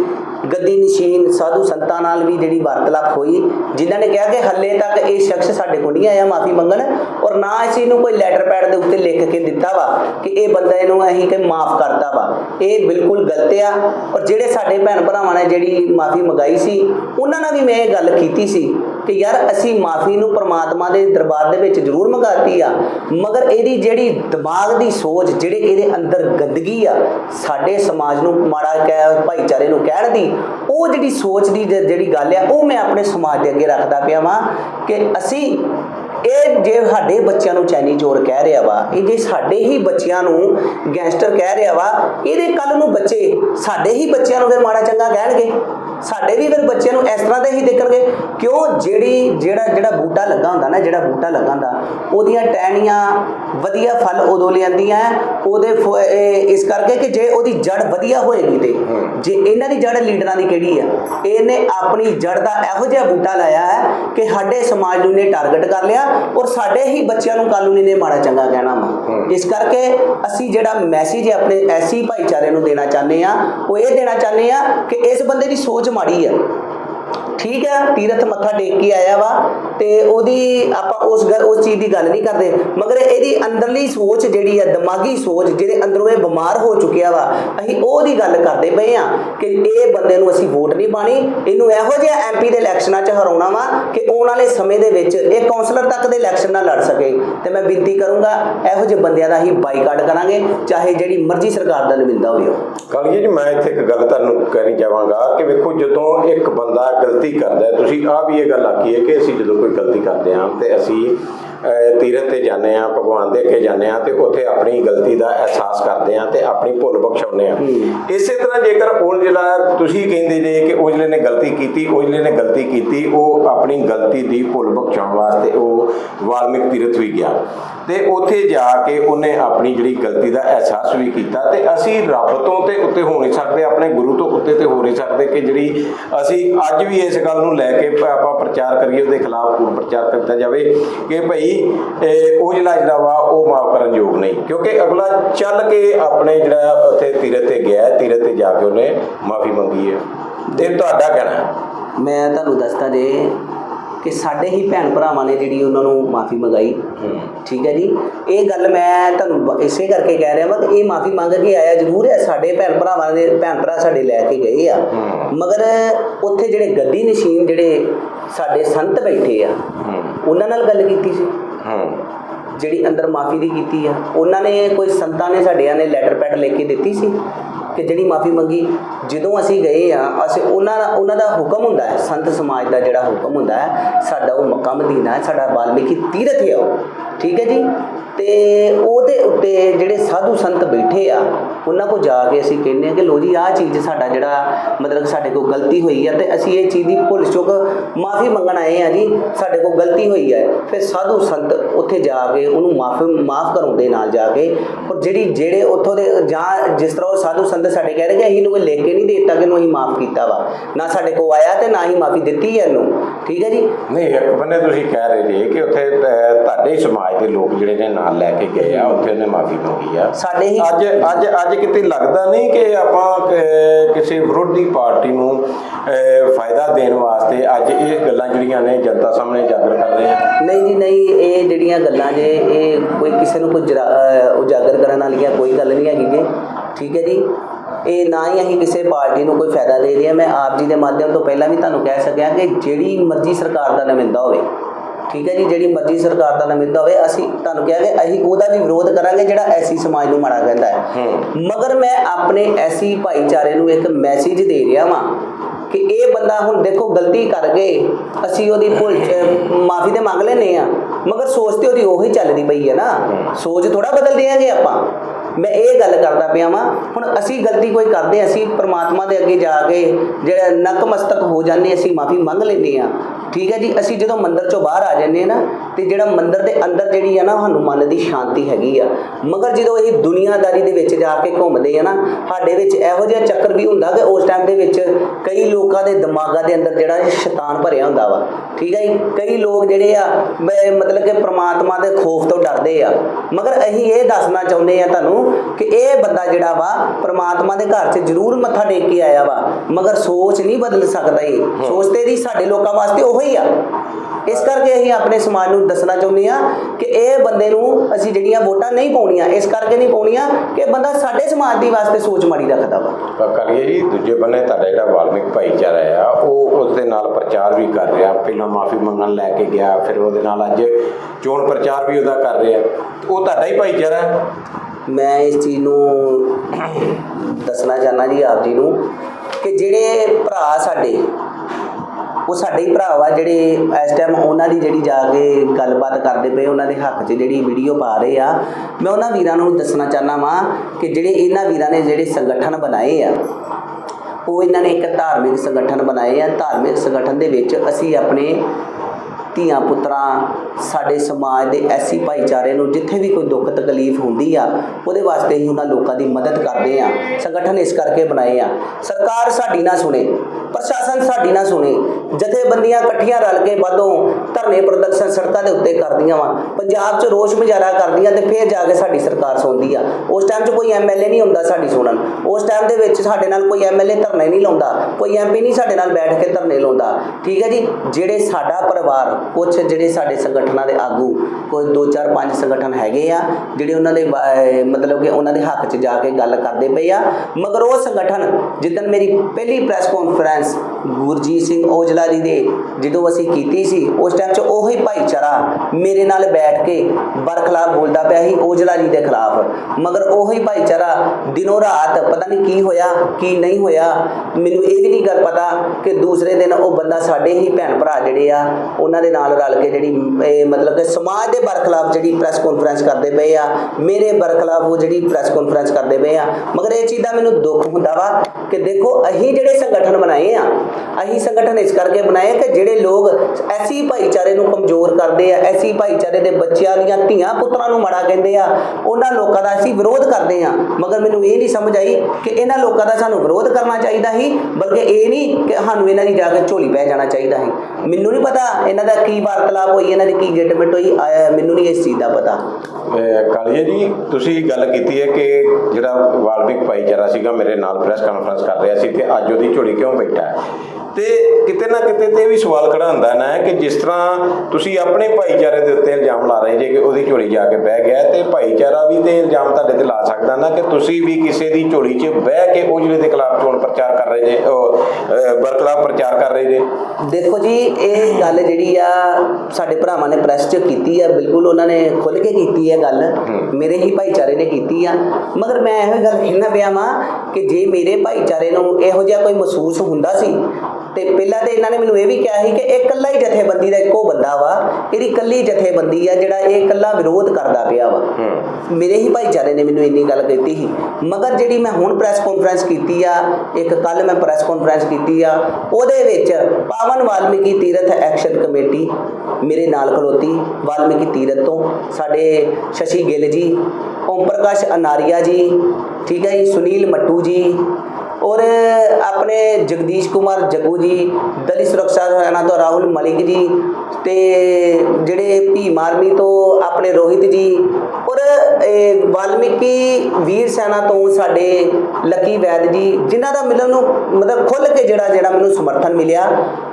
ਗੱਦੀ ਨਿਸ਼ੀਨ ਸਾਧੂ ਸੰਤਾਂ ਨਾਲ ਵੀ ਜਿਹੜੀ ਵਾਰਤਾਲਾਪ ਹੋਈ, ਜਿਨ੍ਹਾਂ ਨੇ ਕਿਹਾ ਕਿ ਹੱਲੇ ਤੱਕ ਇਹ ਸ਼ਖਸ ਸਾਡੇ ਕੋਲ ਨਹੀਂ ਆਇਆ ਮਾਫੀ ਮੰਗਣ ਔਰ ਨਾ ਅਸੀਂ ਨੂੰ ਕੋਈ ਲੈਟਰ ਪੈਡ ਦੇ ਉੱਤੇ ਲਿਖ ਕੇ ਦਿੱਤਾ ਵਾ ਕਿ ਇਹ ਬੰਦਾ ਇਹਨੂੰ ਅਸੀਂ ਕਿ ਮਾਫ ਕਰਤਾ ਵਾ। ਇਹ ਬਿਲਕੁਲ ਗਲਤ ਆ ਔਰ ਜਿਹੜੇ ਸਾਡੇ ਭੈਣ ਭਰਾਵਾਂ ਨੇ ਜਿਹੜੀ ਮਾਫੀ ਮੰਗਾਈ ਸੀ, ਉਹਨਾਂ ਨਾਲ ਵੀ ਮੈਂ ਇਹ ਗੱਲ ਕੀਤੀ ਸੀ ਕਿ ਯਾਰ ਅਸੀਂ ਮਾਫੀ ਨੂੰ ਪ੍ਰਮਾਤਮਾ ਦੇ ਦਰਬਾਰ ਦੇ ਵਿੱਚ ਜ਼ਰੂਰ ਮੰਗਾਤੀ ਆ। ਮਗਰ ਇਹਦੀ ਜਿਹੜੀ ਦਿਮਾਗ ਦੀ ਸੋਚ ਜਿਹੜੇ ਇਹਦੇ ਅੰਦਰ ਗੰਦਗੀ ਆ, ਸਾਡੇ ਸਮਾਜ ਨੂੰ ਮਾੜਾ ਕਹਿ, ਭਾਈਚਾਰੇ ਨੂੰ ਕਹਿਣ ਦੀ, ਉਹ ਜਿਹੜੀ ਸੋਚ ਦੀ ਜ- ਜਿਹੜੀ ਗੱਲ ਆ, ਉਹ ਮੈਂ ਆਪਣੇ ਸਮਾਜ ਦੇ ਅੱਗੇ ਰੱਖਦਾ ਪਿਆ ਵਾਂ ਕਿ ਅਸੀਂ ਇਹ ਜੇ ਸਾਡੇ ਬੱਚਿਆਂ ਨੂੰ ਚੈਨੀ ਚੋਰ ਕਹਿ ਰਿਹਾ ਵਾ, ਇਹ ਜੇ ਸਾਡੇ ਹੀ ਬੱਚਿਆਂ ਨੂੰ ਗੈਂਗਸਟਰ ਕਹਿ ਰਿਹਾ ਵਾ, ਇਹਦੇ ਕੱਲ ਨੂੰ ਬੱਚੇ ਸਾਡੇ ਹੀ ਬੱਚਿਆਂ ਨੂੰ ਫਿਰ ਮਾੜਾ ਚੰਗਾ ਕਹਿਣਗੇ। ਸਾਡੇ ਵੀ ਫਿਰ ਬੱਚਿਆਂ ਨੂੰ ਇਸ ਤਰ੍ਹਾਂ ਦੇ ਹੀ ਦੇਖਣਗੇ। ਕਿਉਂ? ਜਿਹੜੀ ਜਿਹੜਾ ਜਿਹੜਾ ਬੂਟਾ ਲੱਗਾ ਹੁੰਦਾ ਨਾ ਜਿਹੜਾ ਬੂਟਾ ਲੱਗਾ ਹੁੰਦਾ ਉਹਦੀਆਂ ਟਹਿਣੀਆਂ ਵਧੀਆ ਫਲ ਉਦੋਂ ਲਿਆਂਦੀਆਂ ਉਹਦੇ ਇਸ ਕਰਕੇ ਕਿ ਜੇ ਉਹਦੀ ਜੜ ਵਧੀਆ ਹੋਏਗੀ ਤੇ ਜੇ ਇਹਨਾਂ ਦੀ ਜੜ ਲੀਡਰਾਂ ਦੀ ਕਿਹੜੀ ਆ ਇਹਨੇ ਆਪਣੀ ਜੜ ਦਾ ਇਹੋ ਜਿਹਾ ਬੂਟਾ ਲਾਇਆ ਹੈ ਕਿ ਸਾਡੇ ਸਮਾਜ ਨੂੰ ਇਹਨੇ ਟਾਰਗੇਟ ਕਰ ਲਿਆ ਔਰ ਸਾਡੇ ਹੀ ਬੱਚਿਆਂ ਨੂੰ ਕੱਲ੍ਹ ਨੂੰ ਇਹਨੇ ਮਾੜਾ ਚੰਗਾ ਕਹਿਣਾ ਵਾ। ਇਸ ਕਰਕੇ ਅਸੀਂ ਜਿਹੜਾ ਮੈਸੇਜ ਆਪਣੇ ਐਸੀ ਭਾਈਚਾਰੇ ਨੂੰ ਦੇਣਾ ਚਾਹੁੰਦੇ ਆ ਉਹ ਇਹ ਦੇਣਾ ਚਾਹੁੰਦੇ ਆ ਕਿ ਇਸ ਬੰਦੇ ਦੀ ਸੋਚ ਮਾੜੀ ਆ ਠੀਕ ਹੈ ਤੀਰਥ ਮੱਥਾ ਟੇਕ ਕੇ ਆਇਆ ਵਾ ਤੇ ਉਹਦੀ ਆਪਾਂ ਉਸ ਗੱਲ, ਉਸ ਚੀਜ਼ ਦੀ ਗੱਲ ਨਹੀਂ ਕਰਦੇ। ਮਗਰ ਇਹਦੀ ਅੰਦਰਲੀ ਸੋਚ ਜਿਹੜੀ ਹੈ ਦਿਮਾਗੀ ਸੋਚ ਜਿਹਦੇ ਅੰਦਰੋਂ ਇਹ ਬਿਮਾਰ ਹੋ ਚੁੱਕਿਆ ਵਾ, ਅਸੀਂ ਉਹਦੀ ਗੱਲ ਕਰਦੇ ਪਏ ਆ ਕਿ ਇਹ ਬੰਦੇ ਨੂੰ ਅਸੀਂ ਵੋਟ ਨਹੀਂ ਪਾਣੀ। ਇਹਨੂੰ ਇਹੋ ਜਿਹਾ ਐਮਪੀ ਦੇ ਇਲੈਕਸ਼ਨਾਂ 'ਚ ਹਰਾਉਣਾ ਵਾ ਕਿ ਆਉਣ ਵਾਲੇ ਸਮੇਂ ਦੇ ਵਿੱਚ ਇਹ ਕਾਉਂਸਲਰ ਤੱਕ ਦੇ ਇਲੈਕਸ਼ਨ ਨਾ ਲੜ ਸਕੇ। ਤੇ ਮੈਂ ਬੇਨਤੀ ਕਰੂੰਗਾ, ਇਹੋ ਜਿਹੇ ਬੰਦਿਆਂ ਦਾ ਹੀ ਬਾਈਕਾਟ ਕਰਾਂਗੇ, ਚਾਹੇ ਜਿਹੜੀ ਮਰਜ਼ੀ ਸਰਕਾਰ ਦਾ ਨੁਮਾਇੰਦਾ ਹੋਵੇ। ਉਹ ਜੀ, ਮੈਂ ਇੱਥੇ ਇੱਕ ਗੱਲ ਤੁਹਾਨੂੰ ਕਹਿਣੀ ਚਾਹਾਂਗਾ ਕਿ ਵੇਖੋ, ਜਦੋਂ ਇੱਕ ਬੰਦਾ ਗਲਤੀ ਗਲਤੀ ਕਰਦਾ ਤੁਸੀਂ ਆ ਵੀ ਇਹ ਗੱਲ ਆਖੀ ਹੈ ਕਿ ਅਸੀਂ ਜਦੋਂ ਕੋਈ ਗਲਤੀ ਕਰਦੇ ਹਾਂ ਤੇ ਅਸੀਂ ਤੀਰਥ ਤੇ ਜਾਂਦੇ ਹਾਂ, ਭਗਵਾਨ ਦੇ ਅੱਗੇ ਜਾਂਦੇ ਹਾਂ ਤੇ ਉੱਥੇ ਆਪਣੀ ਗਲਤੀ ਦਾ ਅਹਿਸਾਸ ਕਰਦੇ ਹਾਂ ਤੇ ਆਪਣੀ ਭੁੱਲ ਬਖਸ਼ਾਉਂਦੇ ਹਾਂ। ਇਸੇ ਤਰ੍ਹਾਂ ਜੇਕਰ ਉਹ ਜਿਹੜਾ ਤੁਸੀਂ ਕਹਿੰਦੇ ਜੇ ਕਿ ਉਜਲੇ ਨੇ ਗਲਤੀ ਕੀਤੀ ਉਜਲੇ ਨੇ ਗਲਤੀ ਕੀਤੀ, ਉਹ ਆਪਣੀ ਗਲਤੀ ਦੀ ਭੁੱਲ ਬਖਸ਼ਾਉਣ ਵਾਸਤੇ ਉਹ ਵਾਲਮੀਕ ਤੀਰਥ ਵੀ ਗਿਆ। ਤੇ ਉੱਥੇ ਜਾ ਕੇ ਉਹਨੇ ਆਪਣੀ ਜਿਹੜੀ ਗਲਤੀ ਦਾ ਅਹਿਸਾਸ ਵੀ ਕੀਤਾ ਤੇ ਅਸੀਂ ਰੱਬ ਤੋਂ ਤੇ ਉੱਤੇ ਹੋ ਨਹੀਂ ਸਕਦੇ, ਆਪਣੇ ਗੁਰੂ ਤੋਂ ਉੱਤੇ ਤੇ ਹੋ ਨਹੀਂ ਸਕਦੇ ਕਿ ਜਿਹੜੀ ਅਸੀਂ ਅੱਜ ਵੀ ਇਸ ਗੱਲ ਨੂੰ ਲੈ ਕੇ ਆਪਾਂ ਪ੍ਰਚਾਰ ਕਰੀਏ, ਉਹਦੇ ਖਿਲਾਫ ਪੂਰਨ ਪ੍ਰਚਾਰ ਕੀਤਾ ਜਾਵੇ ਕਿ ਭਈ ਇਹ ਉਹ ਜਿਹੜਾ ਜਿਹੜਾ ਵਾ ਉਹ ਮਾਫ ਕਰਨ ਯੋਗ ਨਹੀਂ। ਕਿਉਂਕਿ ਅਗਲਾ ਚੱਲ ਕੇ ਆਪਣੇ ਜਿਹੜਾ ਉੱਥੇ ਤੀਰਥ ਤੇ ਗਿਆ ਹੈ, ਤੀਰਥ ਤੇ ਜਾ ਕੇ ਉਹਨੇ ਮਾਫੀ ਮੰਗੀ ਹੈ। ਤੇ ਤੁਹਾਡਾ ਕਹਿਣਾ? ਮੈਂ ਤੁਹਾਨੂੰ ਦੱਸਦਾ ਜੇ ਕਿ ਸਾਡੇ ਹੀ ਭੈਣ ਭਰਾਵਾਂ ਨੇ ਜਿਹੜੀ ਉਹਨਾਂ ਨੂੰ ਮਾਫੀ ਮੰਗਾਈ। ਠੀਕ ਹੈ ਜੀ? ਇਹ ਗੱਲ ਮੈਂ ਤੁਹਾਨੂੰ ਇਸੇ ਕਰਕੇ ਕਹਿ ਰਿਹਾ ਵਾਂ ਇਹ ਮਾਫੀ ਮੰਗ ਕੇ ਆਇਆ ਜ਼ਰੂਰ ਹੈ ਸਾਡੇ ਭੈਣ ਭਰਾਵਾਂ ਦੇ ਭੈਣ ਭਰਾ ਸਾਡੇ ਲੈ ਕੇ ਗਏ ਆ। ਮਗਰ ਉੱਥੇ ਜਿਹੜੇ ਗੱਦੀ ਨਸ਼ੀਨ ਜਿਹੜੇ ਸਾਡੇ ਸੰਤ ਬੈਠੇ ਆ ਉਹਨਾਂ ਨਾਲ ਗੱਲ ਕੀਤੀ ਸੀ? ਹੂੰ। ਜਿਹੜੀ ਅੰਦਰ ਮਾਫੀ ਦੀ ਕੀਤੀ ਆ। ਉਹਨਾਂ ਨੇ ਕੋਈ ਸੰਤਾਂ ਨੇ ਸਾਡਿਆਂ ਨੇ ਲੈਟਰ ਪੈਡ ਲਿਖ ਕੇ ਦਿੱਤੀ ਸੀ ਕਿ ਜਿਹੜੀ ਮਾਫੀ ਮੰਗੀ? ਜਦੋਂ ਅਸੀਂ ਗਏ ਆ ਅਸੀਂ ਉਹਨਾਂ ਦਾ ਉਹਨਾਂ ਦਾ ਹੁਕਮ ਹੁੰਦਾ ਹੈ ਸੰਤ ਸਮਾਜ ਦਾ ਜਿਹੜਾ ਹੁਕਮ ਹੁੰਦਾ ਹੈ ਸਾਡਾ ਉਹ ਮੱਕਾ ਮਦੀਨਾ ਹੈ ਸਾਡਾ ਵਾਲਮੀਕੀ ਤੀਰਥ ਹੈ ਉਹ। ਠੀਕ ਹੈ ਜੀ? ਤੇ ਉਹਦੇ ਉੱਤੇ ਜਿਹੜੇ ਸਾਧੂ ਸੰਤ ਬੈਠੇ ਆ, ਉਹਨਾਂ ਕੋ ਜਾ ਕੇ ਅਸੀਂ ਕਹਿੰਦੇ ਆ ਕਿ ਲੋ ਜੀ, ਆਹ ਚੀਜ਼ ਸਾਡਾ ਜਿਹੜਾ ਮਤਲਬ ਸਾਡੇ ਕੋਲ ਗਲਤੀ ਹੋਈ ਆ ਤੇ ਅਸੀਂ ਇਹ ਚੀਜ਼ ਦੀ ਭੁੱਲ ਚੁੱਕ ਮਾਫੀ ਮੰਗਣ ਆਏ ਆ ਜੀ, ਸਾਡੇ ਕੋਲ ਗਲਤੀ ਹੋਈ ਹੈ ਫਿਰ ਸਾਧੂ ਸੰਤ ਉੱਥੇ ਜਾ ਕੇ ਉਹਨੂੰ ਮਾਫੀ, ਮਾਫ ਕਰਾਉਂਦੇ ਨਾਲ ਜਾ ਕੇ ਔਰ ਜਿਹੜੀ, ਜਿਹੜੇ ਉੱਥੋਂ ਦੇ ਜਾਂ ਜਿਸ ਤਰ੍ਹਾਂ ਉਹ ਸਾਧੂ ਸੰਤ ਸਾਡੇ ਕਹਿ ਰਹੇ ਕਿ ਅਸੀਂ ਇਹਨੂੰ ਕੋਈ ਲਿਖ ਕੇ ਨਹੀਂ ਦੇ ਦਿੱਤਾ ਕਿ ਇਹਨੂੰ ਅਸੀਂ ਮਾਫ ਕੀਤਾ ਵਾ, ਨਾ ਸਾਡੇ ਕੋਲ ਆਇਆ ਤੇ ਨਾ ਹੀ ਮਾਫੀ ਦਿੱਤੀ ਹੈ ਇਹਨੂੰ। ਠੀਕ ਹੈ ਜੀ? ਨਹੀਂ, ਇੱਕ ਬੰਨੇ ਤੁਸੀਂ ਕਹਿ ਰਹੇ ਜੀ ਕਿ ਉੱਥੇ ਤੁਹਾਡੇ ਸਮਾਜ ਦੇ ਲੋਕ ਜਿਹੜੇ ਨੇ ਨਾਲ ਲੈ ਕੇ ਗਏ ਆ ਉੱਥੇ ਉਹਨੇ ਮਾਫੀ ਮੰਗੀ ਆ। ਸਾਡੇ ਹੀ ਅੱਜ ਅੱਜ ਅੱਜ ਕਿਤੇ ਲੱਗਦਾ ਨਹੀਂ ਕਿ ਆਪਾਂ ਕਿਸੇ ਵਿਰੋਧੀ ਪਾਰਟੀ ਨੂੰ ਫਾਇਦਾ ਦੇਣ ਵਾਸਤੇ ਅੱਜ ਇਹ ਗੱਲਾਂ ਜਿਹੜੀਆਂ ਨੇ ਜਨਤਾ ਸਾਹਮਣੇ ਉਜਾਗਰ ਕਰ ਰਹੇ ਆ? ਨਹੀਂ ਜੀ ਨਹੀਂ ਇਹ ਜਿਹੜੀਆਂ ਗੱਲਾਂ ਜੇ ਇਹ ਕੋਈ ਕਿਸੇ ਨੂੰ ਕੋਈ ਉਜਾਗਰ ਕਰਨ ਵਾਲੀਆਂ ਕੋਈ ਗੱਲ ਨਹੀਂ ਹੈਗੀ ਜੀ। ਠੀਕ ਹੈ ਜੀ? ਇਹ ਨਾ ਹੀ ਅਸੀਂ ਕਿਸੇ ਪਾਰਟੀ ਨੂੰ ਕੋਈ ਫਾਇਦਾ ਦੇ ਰਹੇ ਹਾਂ। ਮੈਂ ਆਪ ਜੀ ਦੇ ਮਾਧਿਅਮ ਤੋਂ ਪਹਿਲਾਂ ਵੀ ਤੁਹਾਨੂੰ ਕਹਿ ਸਕਿਆ ਕਿ ਜਿਹੜੀ ਮਰਜ਼ੀ ਸਰਕਾਰ ਦਾ ਨੁਮਾਇੰਦਾ ਹੋਵੇ ਠੀਕ ਹੈ ਜੀ ਜਿਹੜੀ ਮਰਜ਼ੀ ਸਰਕਾਰ ਦਾ ਨੁਮਾਇੰਦਾ ਹੋਵੇ ਅਸੀਂ ਤੁਹਾਨੂੰ ਕਿਹਾ ਕਿ ਅਸੀਂ ਉਹਦਾ ਵੀ ਵਿਰੋਧ ਕਰਾਂਗੇ ਜਿਹੜਾ ਐਸੀ ਸਮਾਜ ਨੂੰ ਮਾੜਾ ਕਹਿੰਦਾ ਹੈ। ਮਗਰ ਮੈਂ ਆਪਣੇ ਐਸੀ ਭਾਈਚਾਰੇ ਨੂੰ ਇੱਕ ਮੈਸੇਜ ਦੇ ਰਿਹਾ ਵਾਂ ਕਿ ਇਹ ਬੰਦਾ ਹੁਣ ਦੇਖੋ ਗਲਤੀ ਕਰ ਗਏ ਅਸੀਂ ਉਹਦੀ ਭੁੱਲ ਮਾਫੀ ਤੇ ਮੰਗ ਲੈਨੇ ਆ ਮਗਰ ਸੋਚ ਤੇ ਉਹਦੀ ਉਹੀ ਚੱਲਦੀ ਪਈ ਹੈ ਨਾ। ਸੋਚ ਥੋੜਾ ਬਦਲ ਦਿਆਂਗੇ ਆਪਾਂ। ਮੈਂ ਇਹ ਗੱਲ ਕਰਦਾ ਪਿਆ ਵਾਂ ਹੁਣ ਅਸੀਂ ਗਲਤੀ ਕੋਈ ਕਰਦੇ ਹਾਂ, ਅਸੀਂ ਪ੍ਰਮਾਤਮਾ ਦੇ ਅੱਗੇ ਜਾ ਕੇ ਜਿਹੜਾ ਨਕਮਸਤਕ ਹੋ ਜਾਂਦੇ ਅਸੀਂ ਮਾਫੀ ਮੰਗ ਲੈਂਦੇ ਆ ਠੀਕ ਹੈ ਜੀ ਅਸੀਂ ਜਦੋਂ ਮੰਦਰ ਚੋਂ ਬਾਹਰ ਆ ਜਾਂਦੇ ਆ ਨਾ ਤੇ ਜਿਹੜਾ ਮੰਦਰ ਦੇ ਅੰਦਰ ਜਿਹੜੀ ਆ ਨਾ ਸਾਨੂੰ ਮਨ ਦੀ ਸ਼ਾਂਤੀ ਹੈਗੀ ਆ। ਮਗਰ ਜਦੋਂ ਇਹ ਦੁਨੀਆਦਾਰੀ ਦੇ ਵਿੱਚ ਜਾ ਕੇ ਘੁੰਮਦੇ ਆ ਨਾ ਸਾਡੇ ਵਿੱਚ ਇਹੋ ਜਿਹਾ ਚੱਕਰ ਵੀ ਹੁੰਦਾ ਕਿ ਉਸ ਟਾਈਮ ਦੇ ਵਿੱਚ ਕਈ ਲੋਕਾਂ ਦੇ ਦਿਮਾਗਾਂ ਦੇ ਅੰਦਰ ਜਿਹੜਾ ਸ਼ੈਤਾਨ ਭਰਿਆ ਹੁੰਦਾ ਵਾ। ਠੀਕ ਹੈ ਜੀ ਕਈ ਲੋਕ ਜਿਹੜੇ ਆ ਮ- ਮਤਲਬ ਕਿ ਪ੍ਰਮਾਤਮਾ ਦੇ ਖੌਫ ਤੋਂ ਡਰਦੇ ਆ। ਮਗਰ ਅਸੀਂ ਇਹ ਦੱਸਣਾ ਚਾਹੁੰਦੇ ਆ ਤੁਹਾਨੂੰ ਕਿ ਇਹ ਬੰਦਾ ਜਿਹੜਾ ਵਾ ਪ੍ਰਮਾਤਮਾ ਦੇ ਘਰ 'ਚ ਜ਼ਰੂਰ ਮੱਥਾ ਟੇਕ ਕੇ ਆਇਆ ਵਾ ਮਗਰ ਸੋਚ ਨਹੀਂ ਬਦਲ ਸਕਦਾ ਇਹ। ਸੋਚ ਤੇ ਦੀ ਸਾਡੇ ਲੋਕਾਂ ਵਾਸਤੇ ਉਹੀ ਆ। ਇਸ ਕਰਕੇ ਅਸੀਂ ਆਪਣੇ ਸਮਾਜ ਨੂੰ ਦੱਸਣਾ ਚਾਹੁੰਦੇ ਆ ਕਿ ਇਹ ਬੰਦੇ ਨੂੰ ਅਸੀਂ ਜਿਹੜੀਆਂ ਵੋਟਾਂ ਨਹੀਂ ਪਾਉਣੀਆਂ ਇਸ ਕਰਕੇ ਨਹੀਂ ਪਾਉਣੀਆਂ ਕਿ ਬੰਦਾ ਸਾਡੇ ਸਮਾਜ ਦੀ ਵਾਸਤੇ ਸੋਚ ਮਾੜੀ ਰੱਖਦਾ ਵਾ। ਕਰੀਏ ਜੀ ਦੂਜੇ ਬੰਨੇ ਤੁਹਾਡਾ ਜਿਹੜਾ ਵਾਲਮਿਕ ਭਾਈਚਾਰਾ ਆ ਉਹ ਉਸ ਦੇ ਨਾਲ ਪ੍ਰਚਾਰ ਵੀ ਕਰ ਰਿਹਾ। ਪਹਿਲਾਂ ਮਾਫੀ ਮੰਗਣ ਲੈ ਕੇ ਗਿਆ ਫਿਰ ਉਹਦੇ ਨਾਲ ਅੱਜ ਚੋਣ ਪ੍ਰਚਾਰ ਵੀ ਉਹਦਾ ਕਰ ਰਿਹਾ। ਉਹ ਤੁਹਾਡਾ ਹੀ ਭਾਈਚਾਰਾ। ਮੈਂ ਇਸ ਚੀਜ਼ ਨੂੰ ਦੱਸਣਾ ਚਾਹਨਾ ਜੀ ਆਪ ਜੀ ਨੂੰ ਕਿ ਜਿਹੜੇ ਭਰਾ ਸਾਡੇ, ਉਹ ਸਾਡੇ ਹੀ ਭਰਾ ਵਾ ਜਿਹੜੇ ਇਸ ਟਾਈਮ ਉਹਨਾਂ ਦੀ ਜਿਹੜੀ ਜਾ ਕੇ ਗੱਲਬਾਤ ਕਰਦੇ ਪਏ, ਉਹਨਾਂ ਦੇ ਹੱਕ 'ਚ ਜਿਹੜੀ ਵੀਡੀਓ ਪਾ ਰਹੇ ਆ। ਮੈਂ ਉਹਨਾਂ ਵੀਰਾਂ ਨੂੰ ਦੱਸਣਾ ਚਾਹਨਾ ਵਾਂ ਕਿ ਜਿਹੜੇ ਇਹਨਾਂ ਵੀਰਾਂ ਨੇ ਜਿਹੜੇ ਸੰਗਠਨ ਬਣਾਏ ਆ, ਉਹ ਇਹਨਾਂ ਨੇ ਇੱਕ ਧਾਰਮਿਕ ਸੰਗਠਨ ਬਣਾਏ ਆ। ਧਾਰਮਿਕ ਸੰਗਠਨ ਦੇ ਵਿੱਚ ਅਸੀਂ ਆਪਣੇ ਧੀਆਂ ਪੁੱਤਰਾਂ ਸਾਡੇ ਸਮਾਜ ਦੇ ਐਸੀ ਭਾਈਚਾਰੇ ਨੂੰ ਜਿੱਥੇ ਵੀ ਕੋਈ ਦੁੱਖ ਤਕਲੀਫ ਹੁੰਦੀ ਆ, ਉਹਦੇ ਵਾਸਤੇ ਹੀ ਉਹਨਾਂ ਲੋਕਾਂ ਦੀ ਮਦਦ ਕਰਦੇ ਆ, ਸੰਗਠਨ ਇਸ ਕਰਕੇ ਬਣਾਏ ਆ। ਸਰਕਾਰ ਸਾਡੀ ਨਾ ਸੁਣੇ, ਪ੍ਰਸ਼ਾਸਨ ਸਾਡੀ ਨਾ ਸੁਣੇ, ਜਥੇਬੰਦੀਆਂ ਇਕੱਠੀਆਂ ਰਲ ਕੇ ਬਾਦੋਂ ਧਰਨੇ ਪ੍ਰਦਰਸ਼ਨ ਸੜਕਾਂ ਦੇ ਉੱਤੇ ਕਰਦੀਆਂ ਵਾ, ਪੰਜਾਬ 'ਚ ਰੋਸ਼ ਮੁਜ਼ਾਹਰਾ ਕਰਦੀਆਂ ਤੇ ਫਿਰ ਜਾ ਕੇ ਸਾਡੀ ਸਰਕਾਰ ਸੁਣਦੀ ਆ। ਉਸ ਟਾਈਮ 'ਚ ਕੋਈ ਐਮਐਲਏ ਨਹੀਂ ਹੁੰਦਾ ਸਾਡੀ ਸੁਣਨ, ਉਸ ਟਾਈਮ ਦੇ ਵਿੱਚ ਸਾਡੇ ਨਾਲ ਕੋਈ ਐਮਐਲਏ ਧਰਨੇ ਨਹੀਂ ਲਾਉਂਦਾ, ਕੋਈ ਐਮਪੀ ਨਹੀਂ ਸਾਡੇ ਨਾਲ ਬੈਠ ਕੇ ਧਰਨੇ ਲਾਉਂਦਾ। ਠੀਕ ਹੈ ਜੀ, ਜਿਹੜੇ ਸਾਡਾ ਪਰਿਵਾਰ ਕੁਝ ਜਿਹੜੇ ਸਾਡੇ ਸੰਗਠਨਾਂ ਦੇ ਆਗੂ, ਕੋਈ 2 4 5 ਸੰਗਠਨ ਹੈਗੇ ਆ, ਜਿਹੜੇ ਉਹਨਾਂ ਦੇ ਮਤਲਬ ਕਿ ਉਹਨਾਂ ਦੇ ਹੱਕ 'ਚ ਜਾ ਕੇ ਗੱਲ ਕਰਦੇ ਪਏ ਆ। ਮਗਰ ਉਹ ਸੰਗਠਨ, ਜਿੱਦਣ ਮੇਰੀ ਪਹਿਲੀ ਪ੍ਰੈਸ ਕਾਨਫਰੰਸ ਗੁਰਜੀਤ ਸਿੰਘ ਔਜਲਾ ਜੀ ਦੇ ਜਦੋਂ ਅਸੀਂ ਕੀਤੀ ਸੀ, ਉਸ ਟਾਈਮ 'ਚ ਉਹੀ ਭਾਈਚਾਰਾ ਮੇਰੇ ਨਾਲ ਬੈਠ ਕੇ ਬਰਖਲਾਫ ਬੋਲਦਾ ਪਿਆ ਸੀ ਔਜਲਾ ਜੀ ਦੇ ਖਿਲਾਫ। ਮਗਰ ਉਹੀ ਭਾਈਚਾਰਾ ਦਿਨੋਂ ਰਾਤ ਪਤਾ ਨਹੀਂ ਕੀ ਹੋਇਆ, ਕੀ ਨਹੀਂ ਹੋਇਆ। ਮੈਨੂੰ ਇਹ ਵੀ ਨਹੀਂ ਗੱਲ ਪਤਾ ਕਿ ਦੂਸਰੇ ਦਿਨ ਉਹ ਬੰਦਾ ਸਾਡੇ ਹੀ ਭੈਣ ਭਰਾ ਜਿਹੜੇ ਆ, ਉਹਨਾਂ ਦੇ ਨਾਲ ਰਲ ਕੇ ਜਿਹੜੀ, ਇਹ ਮਤਲਬ ਕਿ ਸਮਾਜ ਦੇ ਬਰਖਲਾਫ ਜਿਹੜੀ ਪ੍ਰੈਸ ਕਾਨਫਰੰਸ ਕਰਦੇ ਪਏ ਆ, ਮੇਰੇ ਬਰਖਲਾਫ ਉਹ ਜਿਹੜੀ ਪ੍ਰੈਸ ਕਾਨਫਰੰਸ ਕਰਦੇ ਪਏ ਆ। ਮਗਰ ਇਹ ਚੀਜ਼ ਦਾ ਮੈਨੂੰ ਦੁੱਖ ਹੁੰਦਾ ਵਾ ਕਿ ਦੇਖੋ, ਅਸੀਂ ਜਿਹੜੇ ਸੰਗਠਨ ਬਣਾਏ ਆ, ਅਸੀਂ ਸੰਗਠਨ ਇਸ ਕਰਕੇ ਬਣਾਏ ਕਿ ਜਿਹੜੇ ਲੋਕ ਐਸੀ ਭਾਈਚਾਰੇ ਨੂੰ ਕਮਜ਼ੋਰ ਕਰਦੇ ਆ, ਐਸੀ ਭਾਈਚਾਰੇ ਦੇ ਬੱਚਿਆਂ ਦੀਆਂ ਧੀਆਂ ਪੁੱਤਰਾਂ ਨੂੰ ਮਾੜਾ ਕਹਿੰਦੇ ਆ, ਉਹਨਾਂ ਲੋਕਾਂ ਦਾ ਅਸੀਂ ਵਿਰੋਧ ਕਰਦੇ ਆ। ਮਗਰ ਮੈਨੂੰ ਇਹ ਨਹੀਂ ਸਮਝ ਆਈ ਕਿ ਇਹਨਾਂ ਲੋਕਾਂ ਦਾ ਸਾਨੂੰ ਵਿਰੋਧ ਕਰਨਾ ਚਾਹੀਦਾ ਸੀ, ਬਲਕਿ ਇਹ ਨਹੀਂ ਕਿ ਸਾਨੂੰ ਇਹਨਾਂ ਦੀ ਜਾ ਕੇ ਝੋਲੀ ਪੈ ਜਾਣਾ ਚਾਹੀਦਾ ਸੀ। ਮੈਨੂੰ ਨਹੀਂ ਪਤਾ ਇਹਨਾਂ ਦਾ ਕੀ ਵਾਰਤਾਲਾਪ ਹੋਈ, ਇਹਨਾਂ ਦੀ ਕੀ ਗੇਟਮੈਂਟ ਹੋਈ, ਆਇਆ ਮੈਨੂੰ ਨਹੀਂ ਇਸ ਚੀਜ਼ ਦਾ ਪਤਾ। ਅਹ, ਕਾਲੀਆ ਜੀ, ਤੁਸੀਂ ਗੱਲ ਕੀਤੀ ਹੈ ਕਿ ਜਿਹੜਾ ਵਾਲਮਿਕ ਭਾਈਚਾਰਾ ਸੀਗਾ, ਮੇਰੇ ਨਾਲ ਪ੍ਰੈਸ ਕਾਨਫਰੰਸ ਕਰ ਰਿਹਾ ਸੀ ਤੇ ਅੱਜ ਉਹਦੀ ਝੋਲੀ ਕਿਉਂ ਬੈਠਾ ਹੈ? ਤੇ ਕਿਤੇ ਨਾ ਕਿਤੇ ਤੇ ਇਹ ਵੀ ਸਵਾਲ ਖੜਾ ਹੁੰਦਾ ਨਾ ਕਿ ਜਿਸ ਤਰ੍ਹਾਂ ਤੁਸੀਂ ਆਪਣੇ ਭਾਈਚਾਰੇ ਦੇ ਉੱਤੇ ਇਲਜ਼ਾਮ ਲਾ ਰਹੇ ਜੇ ਕਿ ਉਹਦੀ ਝੋਲੀ ਜਾ ਕੇ ਬਹਿ ਗਿਆ ਤੇ ਭਾਈਚਾਰਾ ਵੀ ਤੇ ਇਲਜ਼ਾਮ ਤੁਹਾਡੇ ਤੇ ਲਾ ਸਕਦਾ ਨਾ ਕਿ ਤੁਸੀਂ ਵੀ ਕਿਸੇ ਦੀ ਝੋਲੀ 'ਚ ਬਹਿ ਕੇ ਉਹ ਜਿਹੜੇ ਦੇ ਖਿਲਾਫ ਚੋਣ ਪ੍ਰਚਾਰ ਕਰ ਰਹੇ ਜੇ ਬਰਖਲਾਫ ਪ੍ਰਚਾਰ ਕਰ ਰਹੇ ਜੇ। ਦੇਖੋ ਜੀ ਇਹ ਗੱਲ ਜਿਹੜੀ ਆ ਸਾਡੇ ਭਰਾਵਾਂ ਨੇ ਪ੍ਰੈਸ 'ਚ ਕੀਤੀ ਆ ਬਿਲਕੁਲ ਉਹਨਾਂ ਨੇ ਖੁੱਲ ਕੇ ਕੀਤੀ ਹੈ ਗੱਲ। ਮੇਰੇ ਹੀ ਭਾਈਚਾਰੇ ਨੇ ਕੀਤੀ ਆ। ਮਗਰ ਮੈਂ ਇਹੋ ਗੱਲ ਕਹਿਣਾ ਪਿਆ ਵਾਂ ਕਿ ਜੇ ਮੇਰੇ ਭਾਈਚਾਰੇ ਨੂੰ ਇਹੋ ਜਿਹਾ ਕੋਈ ਮਹਿਸੂਸ ਹੁੰਦਾ ਸੀ ਤੇ ਪਹਿਲਾਂ ਤੇ ਇਹਨਾਂ ਨੇ ਮੈਨੂੰ ਇਹ ਵੀ ਕਿਹਾ ਸੀ ਕਿ ਇਹ ਇਕੱਲਾ ਹੀ ਜਥੇਬੰਦੀ ਦਾ ਇੱਕੋ ਬੰਦਾ ਵਾ ਇਹਦੀ ਇਕੱਲੀ ਜਥੇਬੰਦੀ ਆ ਜਿਹੜਾ ਇਹ ਇਕੱਲਾ ਵਿਰੋਧ ਕਰਦਾ ਪਿਆ ਵਾ। ਮੇਰੇ ਹੀ ਭਾਈਚਾਰੇ ਨੇ ਮੈਨੂੰ ਇੰਨੀ ਗੱਲ ਕੀਤੀ ਸੀ। ਮਗਰ ਜਿਹੜੀ ਮੈਂ ਹੁਣ ਪ੍ਰੈਸ ਕਾਨਫਰੰਸ ਕੀਤੀ ਆ ਇੱਕ ਕੱਲ ਮੈਂ ਪ੍ਰੈਸ ਕਾਨਫਰੰਸ ਕੀਤੀ ਆ ਉਹਦੇ ਵਿੱਚ ਪਾਵਨ ਵਾਲਮੀਕੀ ਤੀਰਥ ਐਕਸ਼ਨ ਕਮੇਟੀ ਮੇਰੇ ਨਾਲ ਖਲੋਤੀ ਵਾਲਮੀਕੀ ਤੀਰਥ ਤੋਂ। ਸਾਡੇ ਸ਼ਸ਼ੀ ਗਿੱਲ ਜੀ ਓਮ ਪ੍ਰਕਾਸ਼ ਅਨਾਰੀਆ ਜੀ ਠੀਕ ਹੈ ਜੀ ਸੁਨੀਲ ਮੱਟੂ ਜੀ ਔਰ ਆਪਣੇ ਜਗਦੀਸ਼ ਕੁਮਾਰ ਜੱਗੂ ਜੀ, ਦਲਿਤ ਸੁਰੱਖਿਆ ਸੈਨਾ ਤੋਂ ਰਾਹੁਲ ਮਲਿਕ ਜੀ ਤੇ ਜਿਹੜੇ ਭੀਮ ਆਰਮੀ ਤੋਂ ਆਪਣੇ ਰੋਹਿਤ ਜੀ ਔਰ ਵਾਲਮੀਕੀ ਵੀਰ ਸੈਨਾ ਤੋਂ ਸਾਡੇ ਲੱਕੀ ਵੈਦ ਜੀ, ਜਿਨ੍ਹਾਂ ਦਾ ਮਿਲਣ ਨੂੰ ਮਤਲਬ ਖੁੱਲ ਕੇ ਜਿਹੜਾ ਜਿਹੜਾ ਮੈਨੂੰ ਸਮਰਥਨ ਮਿਲਿਆ।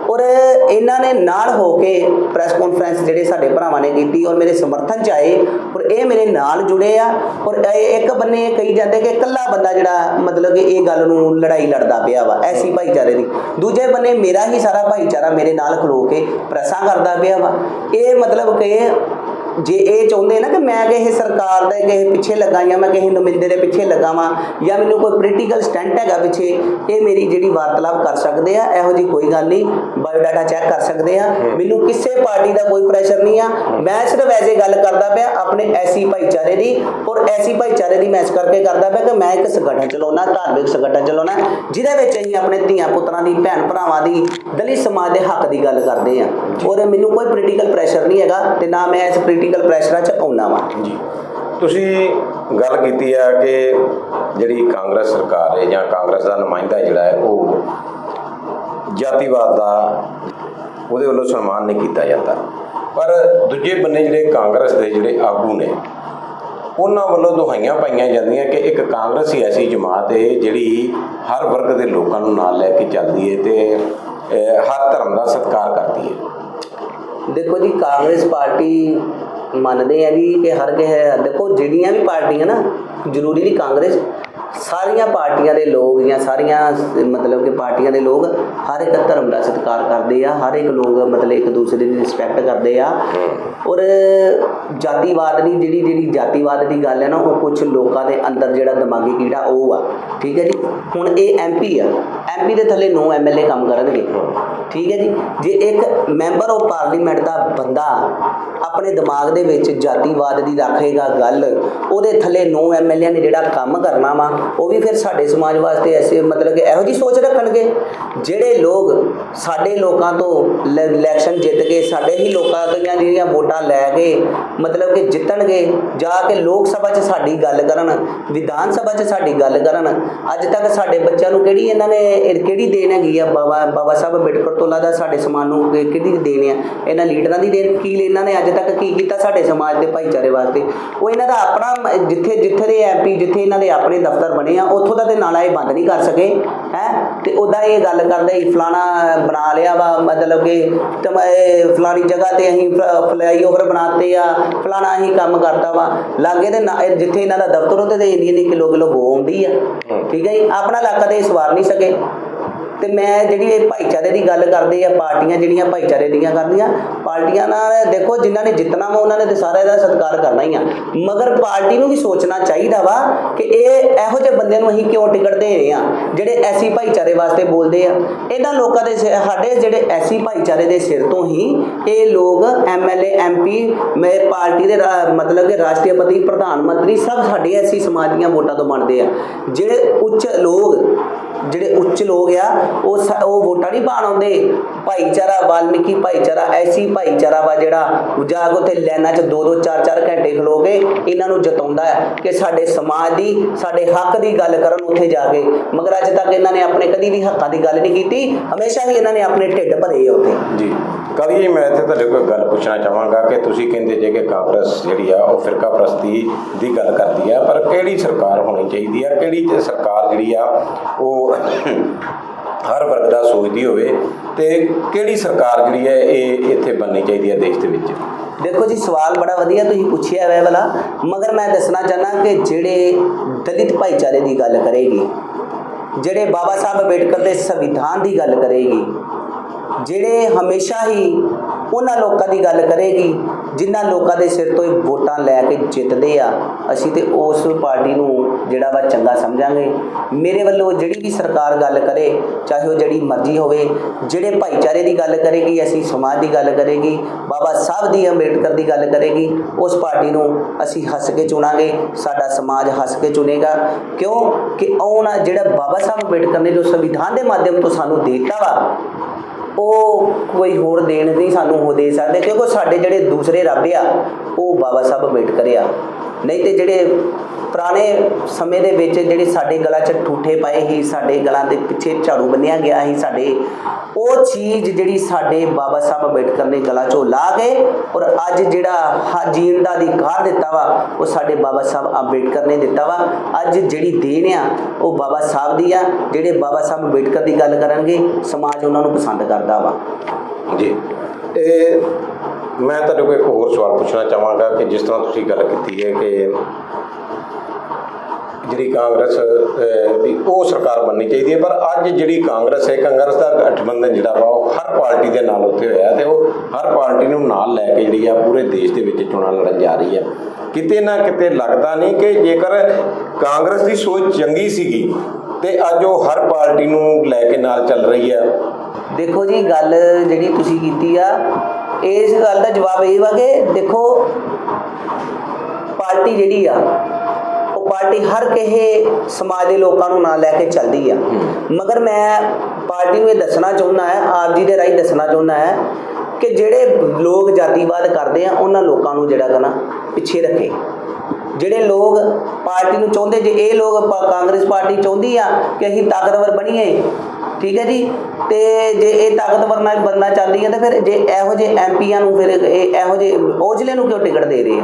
ਔਰ ਇਹਨਾਂ ਨੇ ਨਾਲ ਹੋ ਕੇ ਪ੍ਰੈਸ ਕਾਨਫਰੰਸ ਜਿਹੜੇ ਸਾਡੇ ਭਰਾਵਾਂ ਨੇ ਕੀਤੀ ਔਰ ਮੇਰੇ ਸਮਰਥਨ ਚ ਆਏ ਔਰ ਇਹ ਮੇਰੇ ਨਾਲ ਜੁੜੇ ਆ ਔਰ ਇੱਕ ਬੰਨੇ ਕਹੀ ਜਾਂਦੇ ਕਿ ਇਕੱਲਾ ਬੰਦਾ ਜਿਹੜਾ ਮਤਲਬ ਕਿ ਇਹ ਗੱਲ ਨੂੰ ਲੜਾਈ ਲੜਦਾ ਪਿਆ ਵਾ ਐਸੀ ਭਾਈਚਾਰੇ ਦੀ। ਦੂਜੇ ਬੰਨੇ ਮੇਰਾ ਹੀ ਸਾਰਾ ਭਾਈਚਾਰਾ ਮੇਰੇ ਨਾਲ ਖਲੋ ਕੇ ਪ੍ਰੈਸਾਂ ਕਰਦਾ ਪਿਆ ਵਾ। ਇਹ ਮਤਲਬ ਕਿ ਜੇ ਇਹ ਚਾਹੁੰਦੇ ਨਾ ਕਿ ਮੈਂ ਕਿਸੇ ਸਰਕਾਰ ਦੇ ਕਿਸੇ ਪਿੱਛੇ ਲੱਗਾ ਜਾਂ ਮੈਂ ਕਿਸੇ ਨੁਮਾਇੰਦੇ ਦੇ ਪਿੱਛੇ ਲੱਗਾ ਵਾਂ ਜਾਂ ਮੈਨੂੰ ਕੋਈ ਪੋਲੀਟੀਕਲ ਸਟੈਂਟ ਹੈਗਾ ਪਿੱਛੇ ਇਹ ਮੇਰੀ ਜਿਹੜੀ ਵਾਰਤਾਲਾਪ ਕਰ ਸਕਦੇ ਆ ਇਹੋ ਜੀ ਕੋਈ ਗੱਲ ਨਹੀਂ ਬਾਇਓਡਾਟਾ ਚੈੱਕ ਕਰ ਸਕਦੇ ਆ। ਮੈਨੂੰ ਕਿਸੇ ਪਾਰਟੀ ਦਾ ਕੋਈ ਪ੍ਰੈਸ਼ਰ ਨਹੀਂ ਆ। ਮੈਂ ਸਿਰਫ ਐਸੇ ਗੱਲ ਕਰਦਾ ਪਿਆ ਆਪਣੇ ਐਸੀ ਭਾਈਚਾਰੇ ਦੀ ਔਰ ਐਸੀ ਭਾਈਚਾਰੇ ਦੀ ਮੈਚ ਕਰਕੇ ਕਰਦਾ ਪਿਆ ਕਿ ਮੈਂ ਇੱਕ ਸੰਗਠਨ ਚਲਾਉਣਾ ਧਾਰਮਿਕ ਸੰਗਠਨ ਚਲਾਉਣਾ ਜਿਹਦੇ ਵਿੱਚ ਅਸੀਂ ਆਪਣੇ ਧੀਆਂ ਪੁੱਤਰਾਂ ਦੀ ਭੈਣ ਭਰਾਵਾਂ ਦੀ ਦਲਿਤ ਸਮਾਜ ਦੇ ਹੱਕ ਦੀ ਗੱਲ ਕਰਦੇ ਆ। ਔਰ ਮੈਨੂੰ ਕੋਈ ਪੋਲੀਟੀਕਲ ਪ੍ਰੈਸ਼ਰ ਨਹੀਂ ਹੈਗਾ ਤੇ ਨਾ ਮੈਂ ਇਸ ਪੋਲੀਟੀਕਲ ਪ੍ਰੈਸ਼ਰਾਂ 'ਚ ਆਉਣਾ ਵਾਂ। ਜੀ। ਤੁਸੀਂ ਗੱਲ ਕੀਤੀ ਆ ਕਿ ਜਿਹੜੀ ਕਾਂਗਰਸ ਸਰਕਾਰ ਹੈ ਜਾਂ ਕਾਂਗਰਸ ਦਾ ਨੁਮਾਇੰਦਾ ਜਿਹੜਾ ਹੈ ਉਹ ਜਾਤੀਵਾਦ ਦਾ ਉਹਦੇ ਵੱਲੋਂ ਸਨਮਾਨ ਨਹੀਂ ਕੀਤਾ ਜਾਂਦਾ। ਪਰ ਦੂਜੇ ਬੰਨੇ ਜਿਹੜੇ ਕਾਂਗਰਸ ਦੇ ਜਿਹੜੇ ਆਗੂ ਨੇ ਉਹਨਾਂ ਵੱਲੋਂ ਦੁਹਾਈਆਂ ਪਾਈਆਂ ਜਾਂਦੀਆਂ ਕਿ ਇੱਕ ਕਾਂਗਰਸ ਹੀ ਐਸੀ ਜਮਾਤ ਹੈ ਜਿਹੜੀ ਹਰ ਵਰਗ ਦੇ ਲੋਕਾਂ ਨੂੰ ਨਾਲ ਲੈ ਕੇ ਚੱਲਦੀ ਹੈ ਤੇ ਹਰ ਧਰਮ ਦਾ ਸਤਿਕਾਰ ਕਰਦੀ ਹੈ। ਦੇਖੋ ਜੀ ਕਾਂਗਰਸ ਪਾਰਟੀ ਮੰਨਦੇ ਆ ਜੀ ਕਿ ਹਰ ਕਿਸੇ ਦੇਖੋ ਜਿਹੜੀਆਂ ਵੀ ਪਾਰਟੀਆਂ ਨਾ ਜ਼ਰੂਰੀ ਨਹੀਂ ਕਾਂਗਰਸ ਸਾਰੀਆਂ ਪਾਰਟੀਆਂ ਦੇ ਲੋਕ ਜਾਂ ਸਾਰੀਆਂ, ਮਤਲਬ ਕਿ ਪਾਰਟੀਆਂ ਦੇ ਲੋਕ ਹਰ ਇੱਕ ਧਰਮ ਦਾ ਸਤਿਕਾਰ ਕਰਦੇ ਆ, ਹਰ ਇੱਕ ਲੋਕ ਮਤਲਬ ਇੱਕ ਦੂਸਰੇ ਦੀ ਰਿਸਪੈਕਟ ਕਰਦੇ ਆ। ਔਰ ਜਾਤੀਵਾਦ ਦੀ ਜਿਹੜੀ ਜਿਹੜੀ ਜਾਤੀਵਾਦ ਦੀ ਗੱਲ ਹੈ ਨਾ, ਉਹ ਕੁਝ ਲੋਕਾਂ ਦੇ ਅੰਦਰ ਜਿਹੜਾ ਦਿਮਾਗੀ ਕੀੜਾ ਉਹ ਆ। ਠੀਕ ਹੈ ਜੀ? ਹੁਣ ਇਹ ਐਮਪੀ ਆ। ਐਮਪੀ ਦੇ ਥੱਲੇ 9 ਐਮਐਲਏ ਕੰਮ ਕਰਨਗੇ। ਠੀਕ ਹੈ ਜੀ? ਜੇ ਇੱਕ ਮੈਂਬਰ ਆਫ ਪਾਰਲੀਮੈਂਟ ਦਾ ਬੰਦਾ ਆਪਣੇ ਦਿਮਾਗ ਦੇ ਵਿੱਚ ਜਾਤੀਵਾਦ ਦੀ ਰੱਖੇਗਾ ਗੱਲ, ਉਹਦੇ ਥੱਲੇ 9 ਐਮਐਲਏ ਨੇ ਜਿਹੜਾ ਕੰਮ ਕਰਨਾ ਵਾ ਉਹ ਵੀ ਫਿਰ ਸਾਡੇ ਸਮਾਜ ਵਾਸਤੇ ਐਸੇ ਮਤਲਬ ਕਿ ਇਹੋ ਜੀ ਸੋਚ ਰੱਖਣਗੇ, ਜਿਹੜੇ ਲੋਕ ਸਾਡੇ ਲੋਕਾਂ ਤੋਂ ਲ- ਇਲੈਕਸ਼ਨ ਜਿੱਤ ਕੇ ਸਾਡੇ ਹੀ ਲੋਕਾਂ ਦੀਆਂ ਜਿਹੜੀਆਂ ਵੋਟਾਂ ਲੈ ਕੇ ਮਤਲਬ ਕਿ ਜਿੱਤਣਗੇ, ਜਾ ਕੇ ਲੋਕ ਸਭਾ 'ਚ ਸਾਡੀ ਗੱਲ ਕਰਨ, ਵਿਧਾਨ ਸਭਾ 'ਚ ਸਾਡੀ ਗੱਲ ਕਰਨ, ਅੱਜ ਤੱਕ ਸਾਡੇ ਬੱਚਿਆਂ ਨੂੰ ਕਿਹੜੀ ਇਹਨਾਂ ਨੇ ਕਿਹੜੀ ਦੇਣ ਹੈਗੀ ਆ? ਬਾਬਾ ਬਾਬਾ ਸਾਹਿਬ ਅੰਬੇਡਕਰ ਤੋਂ ਲੱਗਦਾ ਸਾਡੇ ਸਮਾਜ ਨੂੰ ਕਿਹੜੀ ਦੇਣ ਆ? ਇਹਨਾਂ ਲੀਡਰਾਂ ਦੀ ਦੇਣ ਕੀ ਇਹਨਾਂ ਨੇ ਅੱਜ ਤੱਕ ਕੀ ਕੀਤਾ ਸਾਡੇ ਸਮਾਜ ਦੇ ਭਾਈਚਾਰੇ ਵਾਸਤੇ? ਉਹ ਇਹਨਾਂ ਦਾ ਆਪਣਾ, ਜਿੱਥੇ ਜਿੱਥੇ ਦੇ ਐਮਪੀ ਜਿੱਥੇ ਇਹਨਾਂ ਦੇ ਆਪਣੇ ਦਫ਼ਤਰ ਬਣੇ ਆ ਉੱਥੋਂ ਦਾ ਤੇ ਨਾਲਾ ਇਹ ਬੰਦ ਨਹੀਂ ਕਰ ਸਕੇ ਹੈ? ਤੇ ਉਹਦਾ ਇਹ ਗੱਲ ਕਰਦੇ ਫਲਾਣਾ ਬਣਾ ਲਿਆ ਵਾ ਮਤਲਬ ਕਿ ਫਲਾਣੀ ਜਗ੍ਹਾ ਤੇ ਅਸੀਂ ਫਲਾਈਓਵਰ ਬਣਾਤੇ ਆ ਫਲਾਣਾ ਅਸੀਂ ਕੰਮ ਕਰਤਾ ਵਾ। ਲਾਗੇ ਦੇ ਜਿੱਥੇ ਇਹਨਾਂ ਦਾ ਦਫ਼ਤਰ ਉਹਦੇ ਤੇ ਇੰਨੀ ਇੰਨੀ ਕਿਲੋ ਕਿਲੋ ਗੋ ਆਉਂਦੀ ਆ ਠੀਕ ਹੈ ਜੀ? ਆਪਣਾ ਇਲਾਕਾ ਤੇ ਸਵਾਰ ਨਹੀਂ ਸਕੇ। ਤੇ ਮੈਂ ਜਿਹੜੀ ਇਹ ਭਾਈਚਾਰੇ ਦੀ ਗੱਲ ਕਰਦੇ ਆ, ਪਾਰਟੀਆਂ ਜਿਹੜੀਆਂ ਭਾਈਚਾਰੇ ਦੀਆਂ ਕਰਦੀਆਂ ਪਾਰਟੀਆਂ ਨਾਲ ਦੇਖੋ ਜਿਨ੍ਹਾਂ ਨੇ ਜਿੱਤਣਾ ਵਾ, ਉਹਨਾਂ ਨੇ ਤੇ ਸਾਰਾ ਇਹਦਾ ਸਤਿਕਾਰ ਕਰਨਾ ਹੀ ਆ। ਮਗਰ ਪਾਰਟੀ ਨੂੰ ਵੀ ਸੋਚਣਾ ਚਾਹੀਦਾ ਵਾ ਕਿ ਇਹ ਇਹੋ ਜਿਹੇ ਬੰਦਿਆਂ ਨੂੰ ਅਸੀਂ ਕਿਉਂ ਟਿਕਟ ਦੇ ਰਹੇ ਆ, ਜਿਹੜੇ ਐਸੀ ਭਾਈਚਾਰੇ ਵਾਸਤੇ ਬੋਲਦੇ ਆ। ਇਹਨਾਂ ਲੋਕਾਂ ਦੇ ਸਿ- ਸਾਡੇ ਜਿਹੜੇ ਐਸੀ ਭਾਈਚਾਰੇ ਦੇ ਸਿਰ ਤੋਂ ਹੀ ਇਹ ਲੋਕ ਐਮਐਲਏ ਐਮਪੀ ਮੇ ਪਾਰਟੀ ਦੇ ਰਾ- ਮਤਲਬ ਕਿ ਰਾਸ਼ਟਰਪਤੀ ਪ੍ਰਧਾਨ ਮੰਤਰੀ ਸਭ ਸਾਡੇ ਐਸੀ ਸਮਾਜ ਦੀਆਂ ਵੋਟਾਂ ਤੋਂ ਬਣਦੇ ਆ। ਜਿਹੜੇ ਉੱਚ ਲੋਕ ਜਿਹੜੇ ਉੱਚ ਲੋਕ ਆ, ਉਹ ਸ- ਉਹ ਵੋਟਾਂ ਨਹੀਂ ਪਾਣ ਆਉਂਦੇ। ਭਾਈਚਾਰਾ, ਵਾਲਮੀਕੀ ਭਾਈਚਾਰਾ, ਐਸੀ ਭਾਈਚਾਰਾ ਵਾ ਜਿਹੜਾ ਜਾ ਕੇ ਉੱਥੇ ਲਾਈਨਾਂ 'ਚ 2-2 4-4 ਘੰਟੇ ਖਲੋ ਕੇ ਇਹਨਾਂ ਨੂੰ ਜਤਾਉਂਦਾ ਹੈ ਕਿ ਸਾਡੇ ਸਮਾਜ ਦੀ, ਸਾਡੇ ਹੱਕ ਦੀ ਗੱਲ ਕਰਨ ਉੱਥੇ ਜਾ ਕੇ। ਮਗਰ ਅੱਜ ਤੱਕ ਇਹਨਾਂ ਨੇ ਆਪਣੇ ਕਦੀ ਵੀ ਹੱਕਾਂ ਦੀ ਗੱਲ ਨਹੀਂ ਕੀਤੀ, ਹਮੇਸ਼ਾ ਹੀ ਇਹਨਾਂ ਨੇ ਆਪਣੇ ਢਿੱਡ ਭਰੇ ਆ ਉੱਥੇ। ਜੀ। ਕਦੀ ਮੈਂ ਇੱਥੇ ਤੁਹਾਡੇ ਕੋਲ ਗੱਲ ਪੁੱਛਣਾ ਚਾਹਾਂਗਾ ਕਿ ਤੁਸੀਂ ਕਹਿੰਦੇ ਜੇ ਕਿ ਕਾਂਗਰਸ ਜਿਹੜੀ ਆ, ਉਹ ਫਿਰਕਾ ਪ੍ਰਸਤੀ ਦੀ ਗੱਲ ਕਰਦੀ ਆ, ਪਰ ਕਿਹੜੀ ਸਰਕਾਰ ਹੋਣੀ ਚਾਹੀਦੀ ਆ? ਕਿਹੜੀ ਸਰਕਾਰ ਜਿਹੜੀ ਆ, ਉਹ ਹਰ ਵਰਗ ਦਾ ਸੋਚਦੀ ਹੋਵੇ ਤੇ ਕਿਹੜੀ ਸਰਕਾਰ ਜਿਹੜੀ ਹੈ ਇਹ ਇੱਥੇ ਬਣਨੀ ਚਾਹੀਦੀ ਹੈ ਦੇਸ਼ ਦੇ ਵਿੱਚ? ਦੇਖੋ ਜੀ, ਸਵਾਲ ਬੜਾ ਵਧੀਆ ਤੁਸੀਂ ਪੁੱਛਿਆ ਹੈ ਵਾਲਾ ਮਗਰ ਮੈਂ ਦੱਸਣਾ ਚਾਹਨਾ ਕਿ ਜਿਹੜੇ ਦਲਿਤ ਭਾਈਚਾਰੇ ਦੀ ਗੱਲ ਕਰੇਗੀ, ਜਿਹੜੇ ਬਾਬਾ ਸਾਹਿਬ ਅੰਬੇਡਕਰ ਦੇ ਸੰਵਿਧਾਨ ਦੀ ਗੱਲ ਕਰੇਗੀ, ਜਿਹੜੇ ਹਮੇਸ਼ਾ ਹੀ ਉਹਨਾਂ ਲੋਕਾਂ ਦੀ ਗੱਲ ਕਰੇਗੀ, ਜਿਨ੍ਹਾਂ ਲੋਕਾਂ ਦੇ ਸਿਰ ਤੋਂ ਇਹ ਵੋਟਾਂ ਲੈ ਕੇ ਜਿੱਤਦੇ ਆ, ਅਸੀਂ ਤੇ ਉਸ ਪਾਰਟੀ ਨੂੰ ਜਿਹੜਾ ਵਾ ਚੰਗਾ ਸਮਝਾਂਗੇ। ਮੇਰੇ ਵੱਲੋਂ ਜਿਹੜੀ ਵੀ ਸਰਕਾਰ ਗੱਲ ਕਰੇ, ਚਾਹੇ ਉਹ ਜਿਹੜੀ ਮਰਜ਼ੀ ਹੋਵੇ, ਜਿਹੜੇ ਭਾਈਚਾਰੇ ਦੀ ਗੱਲ ਕਰੇਗੀ, ਅਸੀਂ ਸਮਾਜ ਦੀ ਗੱਲ ਕਰੇਗੀ, ਬਾਬਾ ਸਾਹਿਬ ਦੀ, ਅੰਬੇਡਕਰ ਦੀ ਗੱਲ ਕਰੇਗੀ, ਉਸ ਪਾਰਟੀ ਨੂੰ ਅਸੀਂ ਹੱਸ ਕੇ ਚੁਣਾਂਗੇ, ਸਾਡਾ ਸਮਾਜ ਹੱਸ ਕੇ ਚੁਣੇਗਾ। ਕਿਉਂ? ਕਿ ਆਉਣਾ ਜਿਹੜਾ ਬਾਬਾ ਸਾਹਿਬ ਅੰਬੇਡਕਰ ਨੇ ਜੋ ਸੰਵਿਧਾਨ ਦੇ ਮਾਧਿਅਮ ਤੋਂ ਸਾਨੂੰ ਦੇ ਦਿੱਤਾ ਵਾ ਉਹ ਕੋਈ ਹੋਰ ਦੇਣ ਨਹੀਂ ਸਾਨੂੰ ਉਹ ਦੇ ਸਕਦੇ, ਕਿਉਂਕਿ ਸਾਡੇ ਜਿਹੜੇ ਦੂਸਰੇ ਰੱਬ ਆ ਉਹ ਬਾਬਾ ਸਾਹਿਬ ਅੰਬੇਡਕਰ ਆ ਨਹੀਂ ਤੇ ਜਿਹੜੇ ਪੁਰਾਣੇ ਸਮੇਂ ਦੇ ਵਿੱਚ ਜਿਹੜੇ ਸਾਡੇ ਗਲਾਂ 'ਚ ਠੂਠੇ ਪਏ ਸੀ, ਸਾਡੇ ਗਲਾਂ ਦੇ ਪਿੱਛੇ ਝਾੜੂ ਬੰਨਿਆ ਗਿਆ ਸੀ ਸਾਡੇ, ਉਹ ਚੀਜ਼ ਜਿਹੜੀ ਸਾਡੇ ਬਾਬਾ ਸਾਹਿਬ ਅੰਬੇਡਕਰ ਨੇ ਗਲਾਂ 'ਚੋਂ ਲਾ ਕੇ ਔਰ ਅੱਜ ਜਿਹੜਾ ਹਾਜੀਨ ਦਾ ਅਧਿਕਾਰ ਦਿੱਤਾ ਵਾ, ਉਹ ਸਾਡੇ ਬਾਬਾ ਸਾਹਿਬ ਅੰਬੇਡਕਰ ਨੇ ਦਿੱਤਾ ਵਾ। ਅੱਜ ਜਿਹੜੀ ਦੇਣ ਆ, ਉਹ ਬਾਬਾ ਸਾਹਿਬ ਦੀ ਆ, ਜਿਹੜੇ ਬਾਬਾ ਸਾਹਿਬ ਅੰਬੇਡਕਰ ਦੀ ਗੱਲ ਕਰਨਗੇ, ਸਮਾਜ ਉਹਨਾਂ ਨੂੰ ਪਸੰਦ ਕਰਦਾ ਵਾ। ਜੀ। ਇਹ ਮੈਂ ਤੁਹਾਡੇ ਕੋਲ ਇੱਕ ਹੋਰ ਸਵਾਲ ਪੁੱਛਣਾ ਚਾਹਾਂਗਾ ਕਿ ਜਿਸ ਤਰ੍ਹਾਂ ਤੁਸੀਂ ਗੱਲ ਕੀਤੀ ਹੈ ਕਿ ਜਿਹੜੀ ਕਾਂਗਰਸ ਵੀ ਉਹ ਸਰਕਾਰ ਬਣਨੀ ਚਾਹੀਦੀ ਹੈ, ਪਰ ਅੱਜ ਜਿਹੜੀ ਕਾਂਗਰਸ ਹੈ, ਕਾਂਗਰਸ ਦਾ ਗਠਬੰਧਨ ਜਿਹੜਾ ਵਾ, ਉਹ ਹਰ ਪਾਰਟੀ ਦੇ ਨਾਲ ਉੱਥੇ ਹੋਇਆ ਤੇ ਉਹ ਹਰ ਪਾਰਟੀ ਨੂੰ ਨਾਲ ਲੈ ਕੇ ਜਿਹੜੀ ਆ ਪੂਰੇ ਦੇਸ਼ ਦੇ ਵਿੱਚ ਚੋਣਾਂ ਲੜਨ ਜਾ ਰਹੀ ਹੈ। ਕਿਤੇ ਨਾ ਕਿਤੇ ਲੱਗਦਾ ਨਹੀਂ ਕਿ ਜੇਕਰ ਕਾਂਗਰਸ ਦੀ ਸੋਚ ਚੰਗੀ ਸੀਗੀ ਤੇ ਅੱਜ ਉਹ ਹਰ ਪਾਰਟੀ ਨੂੰ ਲੈ ਕੇ ਨਾਲ ਚੱਲ ਰਹੀ ਹੈ। ਦੇਖੋ ਜੀ, ਗੱਲ ਜਿਹੜੀ ਤੁਸੀਂ ਕੀਤੀ ਆ ਇਸ ਗੱਲ ਦਾ ਜਵਾਬ ਇਹ ਵਾ ਕਿ ਦੇਖੋ ਪਾਰਟੀ ਜਿਹੜੀ ਆ ਉਹ ਪਾਰਟੀ ਹਰ ਕਿਸੇ ਸਮਾਜ ਦੇ ਲੋਕਾਂ ਨੂੰ ਨਾਲ ਲੈ ਕੇ ਚੱਲਦੀ ਆ। ਮਗਰ ਮੈਂ ਪਾਰਟੀ ਨੂੰ ਇਹ ਦੱਸਣਾ ਚਾਹੁੰਦਾ ਹੈ ਆਪ ਜੀ ਦੇ ਰਾਹੀਂ ਦੱਸਣਾ ਚਾਹੁੰਦਾ ਹੈ ਕਿ ਜਿਹੜੇ ਲੋਕ ਜਾਤੀਵਾਦ ਕਰਦੇ ਆ ਉਹਨਾਂ ਲੋਕਾਂ ਨੂੰ ਜਿਹੜਾ ਕਰਨਾ ਪਿੱਛੇ ਰੱਖੇ। ਜਿਹੜੇ ਲੋਕ ਪਾਰਟੀ ਨੂੰ ਚਾਹੁੰਦੇ ਜੇ ਇਹ ਲੋਕ ਕਾਂਗਰਸ ਪਾਰਟੀ ਚਾਹੁੰਦੀ ਆ ਕਿ ਅਸੀਂ ਤਾਕਤਵਰ ਬਣੀਏ ਠੀਕ ਹੈ ਜੀ? ਤੇ ਜੇ ਇਹ ਤਾਕਤਵਰ ਨਾਲ ਬਣਨਾ ਚਾਹੁੰਦੀ ਹੈ ਤਾਂ ਫਿਰ ਜੇ ਇਹੋ ਜਿਹੇ ਐਮਪੀਆਂ ਨੂੰ ਫਿਰ ਇਹ ਇਹੋ ਜਿਹੇ ਔਜਲੇ ਨੂੰ ਕਿਉਂ ਟਿਕਟ ਦੇ ਰਹੇ ਆ?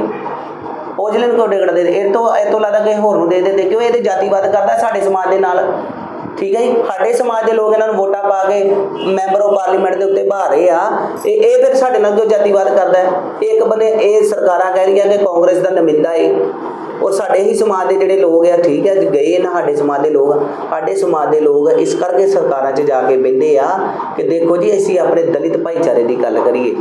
ਔਜਲੇ ਨੂੰ ਕਿਉਂ ਟਿਕਟ ਦੇ ਰਹੇ? ਇਹ ਤੋਂ ਇਹ ਤੋਂ ਲੱਗਦਾ ਕਿ ਹੋਰ ਨੂੰ ਦੇ ਦਿੰਦੇ, ਕਿਉਂ ਇਹਦੇ ਜਾਤੀਵਾਦ ਕਰਦਾ ਸਾਡੇ ਸਮਾਜ ਦੇ ਨਾਲ? ਠੀਕ ਹੈ ਜੀ? ਸਾਡੇ ਸਮਾਜ ਦੇ ਲੋਕ ਇਹਨਾਂ ਨੂੰ ਵੋਟਾਂ ਪਾ ਕੇ ਮੈਂਬਰ ਆਫ ਪਾਰਲੀਮੈਂਟ ਦੇ ਉੱਤੇ ਬਹਾ ਰਹੇ ਆ। ਇਹ ਇਹ ਫਿਰ ਸਾਡੇ ਨਾਲ ਕਿਉਂ ਜਾਤੀਵਾਦ ਕਰਦਾ ਹੈ? ਇੱਕ ਬੰਦੇ ਇਹ ਸਰਕਾਰਾਂ ਕਹਿ ਰਹੀਆਂ ਕਿ ਕਾਂਗਰਸ ਦਾ ਨਮਿੰਦਾ ਏ। ਔਰ ਸਾਡੇ ਹੀ ਸਮਾਜ ਦੇ ਜਿਹੜੇ ਲੋਕ ਆ, ਠੀਕ ਹੈ ਗਏ ਨਾ ਸਾਡੇ ਸਮਾਜ ਦੇ ਲੋਕ ਸਾਡੇ ਸਮਾਜ ਦੇ ਲੋਕ ਇਸ ਕਰਕੇ ਸਰਕਾਰਾਂ 'ਚ ਜਾ ਕੇ ਬਹਿੰਦੇ ਆ ਕਿ ਦੇਖੋ ਜੀ, ਅਸੀਂ ਆਪਣੇ ਦਲਿਤ ਭਾਈਚਾਰੇ ਦੀ ਗੱਲ ਕਰੀਏ।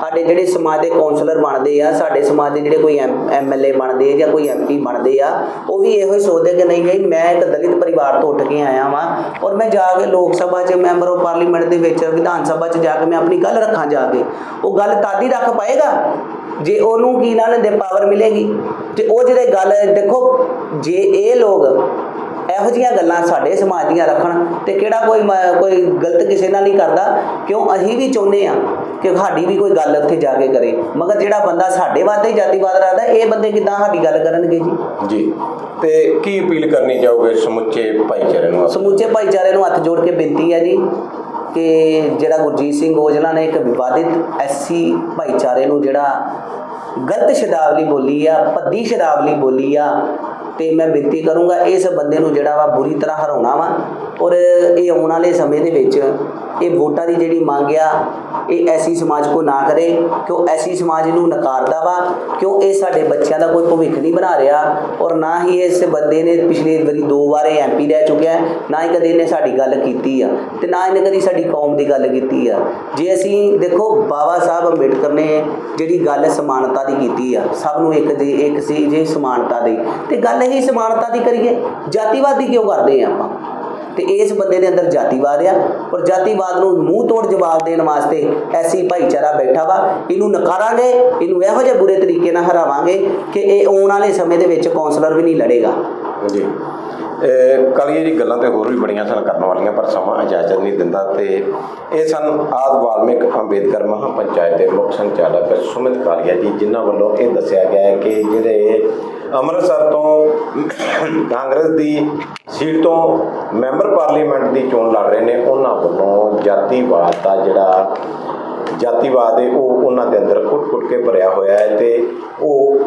ਸਾਡੇ ਜਿਹੜੇ ਸਮਾਜ ਦੇ ਕਾਉਂਸਲਰ ਬਣਦੇ ਆ, ਸਾਡੇ ਸਮਾਜ ਦੇ ਜਿਹੜੇ ਕੋਈ ਐਮਐਲਏ ਬਣਦੇ ਆ ਜਾਂ ਕੋਈ ਐਮਪੀ ਬਣਦੇ ਆ, ਉਹ ਵੀ ਇਹੋ ਹੀ ਸੋਚਦੇ ਕਿ ਨਹੀਂ ਨਹੀਂ ਮੈਂ ਇੱਕ ਦਲਿਤ ਪਰਿਵਾਰ ਤੋਂ ਉੱਠ ਕੇ ਆਇਆ ਵਾਂ ਔਰ ਮੈਂ ਜਾ ਕੇ ਲੋਕ ਸਭਾ 'ਚ ਮੈਂਬਰ ਆਫ ਪਾਰਲੀਮੈਂਟ ਦੇ ਵਿੱਚ, ਵਿਧਾਨ ਸਭਾ 'ਚ ਜਾ ਕੇ ਮੈਂ ਆਪਣੀ ਗੱਲ ਰੱਖਾਂ ਜਾ ਕੇ। ਉਹ ਗੱਲ ਤਾਦੀ ਰੱਖ ਪਾਏਗਾ ਜੇ ਉਹਨੂੰ ਕੀ ਨਾਲ ਦੇ ਪਾਵਰ ਮਿਲੇਗੀ? ਤੇ ਉਹ ਜਿਹੜੇ ਗੱਲ ਦੇਖੋ ਜੇ ਇਹ ਲੋਕ ਇਹੋ ਜਿਹੀਆਂ ਗੱਲਾਂ ਸਾਡੇ ਸਮਾਜ ਦੀਆਂ ਰੱਖਣ ਤੇ ਕਿਹੜਾ ਕੋਈ ਕੋਈ ਗਲਤ ਕਿਸੇ ਨਾਲ ਨਹੀਂ ਕਰਦਾ ਕਿਉਂ ਅਸੀਂ ਵੀ ਚਾਹੁੰਦੇ ਆ ਕਿ ਸਾਡੀ ਵੀ ਕੋਈ ਗੱਲ ਉੱਥੇ ਜਾ ਕੇ ਕਰੇ। ਮਗਰ ਜਿਹੜਾ ਬੰਦਾ ਸਾਡੇ ਹੀ ਜਾਤੀਵਾਦ ਰੱਖਦਾ ਇਹ ਬੰਦੇ ਕਿਦਾਂ ਸਾਡੀ ਗੱਲ ਕਰਨਗੇ ਜੀ? ਜੀ ਤੇ ਕੀ ਅਪੀਲ ਕਰਨੀ ਚਾਹੋਗੇ ਸਮੁੱਚੇ ਭਾਈਚਾਰੇ ਨੂੰ? ਸਮੁੱਚੇ ਭਾਈਚਾਰੇ ਨੂੰ ਹੱਥ ਜੋੜ ਕੇ ਬੇਨਤੀ ਹੈ ਜੀ ਕਿ ਜਿਹੜਾ ਗੁਰਜੀਤ ਸਿੰਘ ਔਜਲਾ ਨੇ ਇੱਕ ਵਿਵਾਦਿਤ ਐਸਸੀ ਭਾਈਚਾਰੇ ਨੂੰ ਜਿਹੜਾ ਗਲਤ ਸ਼ਬਦਾਵਲੀ ਬੋਲੀ ਆ, ਭੱਦੀ ਸ਼ਬਦਾਵਲੀ ਬੋਲੀ ਆ, ਤੇ ਮੈਂ ਬੇਨਤੀ ਕਰੂੰਗਾ ਇਸ ਬੰਦੇ ਨੂੰ ਜਿਹੜਾ ਵਾ ਬੁਰੀ ਤਰ੍ਹਾਂ ਹਰਾਉਣਾ ਵਾ ਔਰ ਇਹ ਆਉਣ ਵਾਲੇ ਸਮੇਂ ਦੇ ਵਿੱਚ ਇਹ ਵੋਟਾਂ ਦੀ ਜਿਹੜੀ ਮੰਗ ਆ ਇਹ ਐਸੀ ਸਮਾਜ ਕੋ ਨਾ ਕਰੇ, ਕਿਉਂ ਐਸੀ ਸਮਾਜ ਨੂੰ ਨਕਾਰਦਾ ਵਾ? ਕਿਉਂ ਇਹ ਸਾਡੇ ਬੱਚਿਆਂ ਦਾ ਕੋਈ ਭਵਿੱਖ ਨਹੀਂ ਬਣਾ ਰਿਹਾ? ਔਰ ਨਾ ਹੀ ਇਸ ਬੰਦੇ ਨੇ ਪਿਛਲੇ ਵਾਰੀ ਦੋ ਵਾਰ ਐਮਪੀ ਰਹਿ ਚੁੱਕਿਆ ਨਾ ਹੀ ਕਦੇ ਇਹਨੇ ਸਾਡੀ ਗੱਲ ਕੀਤੀ ਆ, ਤੇ ਨਾ ਇਹਨੇ ਕਦੀ ਸਾਡੀ ਕੌਮ ਦੀ ਗੱਲ ਕੀਤੀ ਆ। ਜੇ ਅਸੀਂ ਦੇਖੋ, ਬਾਬਾ ਸਾਹਿਬ ਅੰਬੇਡਕਰ ਨੇ ਜਿਹੜੀ ਗੱਲ ਸਮਾਨਤਾ ਦੀ ਕੀਤੀ ਆ, ਸਭ ਨੂੰ ਇੱਕ ਦੇ ਇੱਕ ਸੀ ਜੇ ਸਮਾਨਤਾ ਦੀ। ਤੇ ਗੱਲ ਹੀ ਸਮਾਨਤਾ ਦੀ ਕਰੀਏ, ਜਾਤੀਵਾਦੀ ਕਿਉਂ ਕਰਦੇ ਆ ਆਪਾਂ? ਤੇ ਇਸ ਬੰਦੇ ਦੇ ਅੰਦਰ ਜਾਤੀਵਾਦ ਆ ਔਰ ਜਾਤੀਵਾਦ ਨੂੰ ਮੂੰਹ ਤੋੜ ਜਵਾਬ ਦੇਣ ਵਾਸਤੇ ਐਸੀ ਭਾਈਚਾਰਾ ਬੈਠਾ ਵਾ। ਇਹਨੂੰ ਨਕਾਰਾਂਗੇ, ਇਹਨੂੰ ਇਹੋ ਜਿਹੇ ਬੁਰੇ ਤਰੀਕੇ ਨਾਲ ਹਰਾਵਾਂਗੇ ਕਿ ਇਹ ਆਉਣ ਵਾਲੇ ਸਮੇਂ ਦੇ ਵਿੱਚ ਕੌਂਸਲਰ ਵੀ ਨਹੀਂ ਲੜੇਗਾ। ਜੀ ਕਾਲੀਆਂ ਜੀ ਗੱਲਾਂ ਤੇ ਹੋਰ ਵੀ ਬੜੀਆਂ ਸਨ ਕਰਨ ਵਾਲੀਆਂ, ਪਰ ਸਮਾਂ ਇਜਾਜ਼ਤ ਨਹੀਂ ਦਿੰਦਾ ਤੇ ਇਹ ਸਨ ਆਦ ਵਾਲਮਿਕ ਅੰਬੇਦਕਰ ਮਹਾ ਪੰਚਾਇਤ ਦੇ ਮੁੱਖ ਸੰਚਾਲਕ ਸੁਮਿਤ ਕਾਲੀਆ ਜੀ, ਜਿਨ੍ਹਾਂ ਵੱਲੋਂ ਇਹ ਦੱਸਿਆ ਗਿਆ ਹੈ ਕਿ ਜਿਹੜੇ ਅੰਮ੍ਰਿਤਸਰ ਤੋਂ ਕਾਂਗਰਸ ਦੀ ਸੀਟ ਤੋਂ ਮੈਂਬਰ ਪਾਰਲੀਮੈਂਟ ਦੀ ਚੋਣ ਲੜ ਰਹੇ ਨੇ, ਉਹਨਾਂ ਵੱਲੋਂ ਜਾਤੀਵਾਦ ਦਾ ਜਿਹੜਾ ਜਾਤੀਵਾਦ ਹੈ, ਉਹ ਉਹਨਾਂ ਦੇ ਅੰਦਰ ਕੁੱਟ-ਕੁੱਟ ਕੇ ਭਰਿਆ ਹੋਇਆ ਹੈ ਤੇ ਉਹ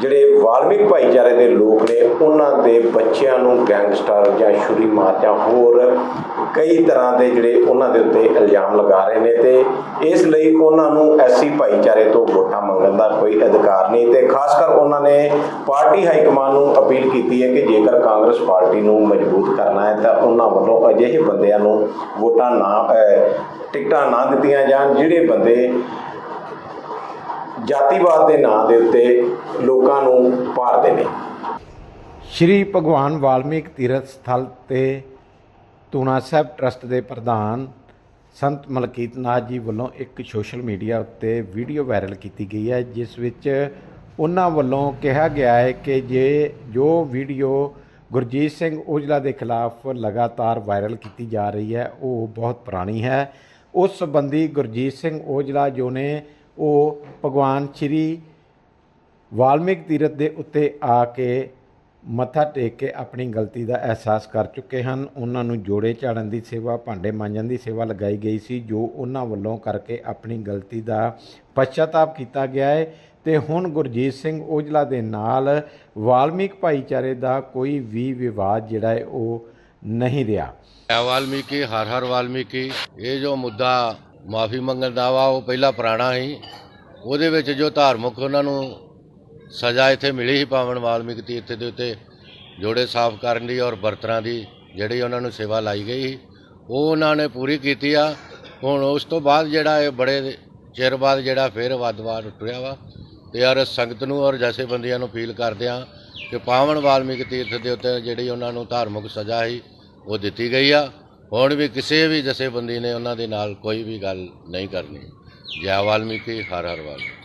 ਜਿਹੜੇ ਵਾਲਮੀਕ ਭਾਈਚਾਰੇ ਦੇ ਲੋਕ ਨੇ, ਉਹਨਾਂ ਦੇ ਬੱਚਿਆਂ ਨੂੰ ਗੈਂਗਸਟਰ ਜਾਂ ਛੁਰੀਮਾਰ ਜਾਂ ਹੋਰ ਕਈ ਤਰ੍ਹਾਂ ਦੇ ਜਿਹੜੇ ਉਹਨਾਂ ਦੇ ਉੱਤੇ ਇਲਜ਼ਾਮ ਲਗਾ ਰਹੇ ਨੇ ਤੇ ਇਸ ਲਈ ਉਹਨਾਂ ਨੂੰ ਐਸੀ ਭਾਈਚਾਰੇ ਤੋਂ ਵੋਟਾਂ ਮੰਗਣ ਦਾ ਕੋਈ ਅਧਿਕਾਰ ਨਹੀਂ ਤੇ ਖਾਸ ਕਰ ਉਹਨਾਂ ਨੇ ਪਾਰਟੀ ਹਾਈ ਕਮਾਂਡ ਨੂੰ ਅਪੀਲ ਕੀਤੀ ਹੈ ਕਿ ਜੇਕਰ ਕਾਂਗਰਸ ਪਾਰਟੀ ਨੂੰ ਮਜ਼ਬੂਤ ਕਰਨਾ ਹੈ ਤਾਂ ਉਹਨਾਂ ਵੱਲੋਂ ਅਜਿਹੇ ਬੰਦਿਆਂ ਨੂੰ ਵੋਟਾਂ ਨਾ ਟਿਕਟਾਂ ਨਾ ਦਿੱਤੀਆਂ ਜਾਣ, ਜਿਹੜੇ ਬੰਦੇ ਜਾਤੀਵਾਦ ਦੇ ਨਾਂ ਦੇ ਉੱਤੇ ਲੋਕਾਂ ਨੂੰ ਭਾਰਦੇ ਨੇ। ਸ਼੍ਰੀ ਭਗਵਾਨ ਵਾਲਮੀਕ ਤੀਰਥ ਸਥਲ ਤੇ ਤੂਣਾ ਸਾਹਿਬ ਟਰਸਟ ਦੇ ਪ੍ਰਧਾਨ ਸੰਤ ਮਲਕੀਤ ਨਾਥ ਜੀ ਵੱਲੋਂ ਇੱਕ ਸੋਸ਼ਲ ਮੀਡੀਆ ਉੱਤੇ ਵੀਡੀਓ ਵਾਇਰਲ ਕੀਤੀ ਗਈ ਹੈ, ਜਿਸ ਵਿੱਚ ਉਹਨਾਂ ਵੱਲੋਂ ਕਿਹਾ ਗਿਆ ਹੈ ਕਿ ਜੇ ਜੋ ਵੀਡੀਓ ਗੁਰਜੀਤ ਸਿੰਘ ਔਜਲਾ ਦੇ ਖਿਲਾਫ ਲਗਾਤਾਰ ਵਾਇਰਲ ਕੀਤੀ ਜਾ ਰਹੀ ਹੈ, ਉਹ ਬਹੁਤ ਪੁਰਾਣੀ ਹੈ। ਉਸ ਸੰਬੰਧੀ ਗੁਰਜੀਤ ਸਿੰਘ ਔਜਲਾ ਜੋ ਨੇ ਉਹ ਭਗਵਾਨ ਸ਼੍ਰੀ ਵਾਲਮੀਕ ਤੀਰਥ ਦੇ ਉੱਤੇ ਆ ਕੇ ਮੱਥਾ ਟੇਕ ਕੇ ਆਪਣੀ ਗਲਤੀ ਦਾ ਅਹਿਸਾਸ ਕਰ ਚੁੱਕੇ ਹਨ। ਉਹਨਾਂ ਨੂੰ ਜੋੜੇ ਝਾੜਨ ਦੀ ਸੇਵਾ, ਭਾਂਡੇ ਮਾਂਜਣ ਦੀ ਸੇਵਾ ਲਗਾਈ ਗਈ ਸੀ, ਜੋ ਉਹਨਾਂ ਵੱਲੋਂ ਕਰਕੇ ਆਪਣੀ ਗਲਤੀ ਦਾ ਪਛਤਾਪ ਕੀਤਾ ਗਿਆ ਹੈ। ਤੇ ਹੁਣ ਗੁਰਜੀਤ ਸਿੰਘ ਔਜਲਾ ਦੇ ਨਾਲ ਵਾਲਮੀਕ ਭਾਈਚਾਰੇ ਦਾ ਕੋਈ ਵੀ ਵਿਵਾਦ ਜਿਹੜਾ ਹੈ, ਉਹ ਨਹੀਂ ਰਿਹਾ। ਵਾਲਮੀਕੀ, ਹਰ ਹਰ ਵਾਲਮੀਕੀ, ਇਹ ਜੋ ਮੁੱਦਾ ਮਾਫੀ ਮੰਗਣ ਦਾ ਵਾ, ਉਹ ਪਹਿਲਾਂ ਪੁਰਾਣਾ ਸੀ। ਉਹਦੇ ਵਿੱਚ ਜੋ ਧਾਰਮਿਕ ਉਹਨਾਂ ਨੂੰ ਸਜ਼ਾ ਇੱਥੇ ਮਿਲੀ ਸੀ ਪਾਵਨ ਵਾਲਮੀਕ ਤੀਰਥ ਦੇ ਉੱਤੇ ਜੋੜੇ ਸਾਫ਼ ਕਰਨ ਦੀ ਔਰ ਬਰਤਨਾਂ ਦੀ, ਜਿਹੜੀ ਉਹਨਾਂ ਨੂੰ ਸੇਵਾ ਲਾਈ ਗਈ ਸੀ, ਉਹ ਉਹਨਾਂ ਨੇ ਪੂਰੀ ਕੀਤੀ ਆ। ਹੁਣ ਉਸ ਤੋਂ ਬਾਅਦ ਜਿਹੜਾ ਇਹ ਬੜੇ ਚਿਰ ਬਾਅਦ ਜਿਹੜਾ ਫਿਰ ਵਾਦਵਾਦ ਉੱਠਿਆ ਵਾ, ਤੇ ਯਾਰ ਸੰਗਤ ਨੂੰ ਔਰ ਜਥੇਬੰਦੀਆਂ ਨੂੰ ਅਪੀਲ ਕਰਦੇ ਆ ਕਿ ਪਾਵਨ ਵਾਲਮੀਕ ਤੀਰਥ ਦੇ ਉੱਤੇ ਜਿਹੜੀ ਉਹਨਾਂ ਨੂੰ ਧਾਰਮਿਕ ਸਜ਼ਾ ਸੀ, ਉਹ ਦਿੱਤੀ ਗਈ ਆ। ਹੁਣ ਵੀ ਕਿਸੇ ਵੀ ਜਥੇਬੰਦੀ ਨੇ ਉਹਨਾਂ ਦੇ ਨਾਲ ਕੋਈ ਵੀ ਗੱਲ ਨਹੀਂ ਕਰਨੀ। ਜੈ ਵਾਲਮੀਕੀ, ਹਰ ਹਰ ਵਾਲਮੀਕੀ।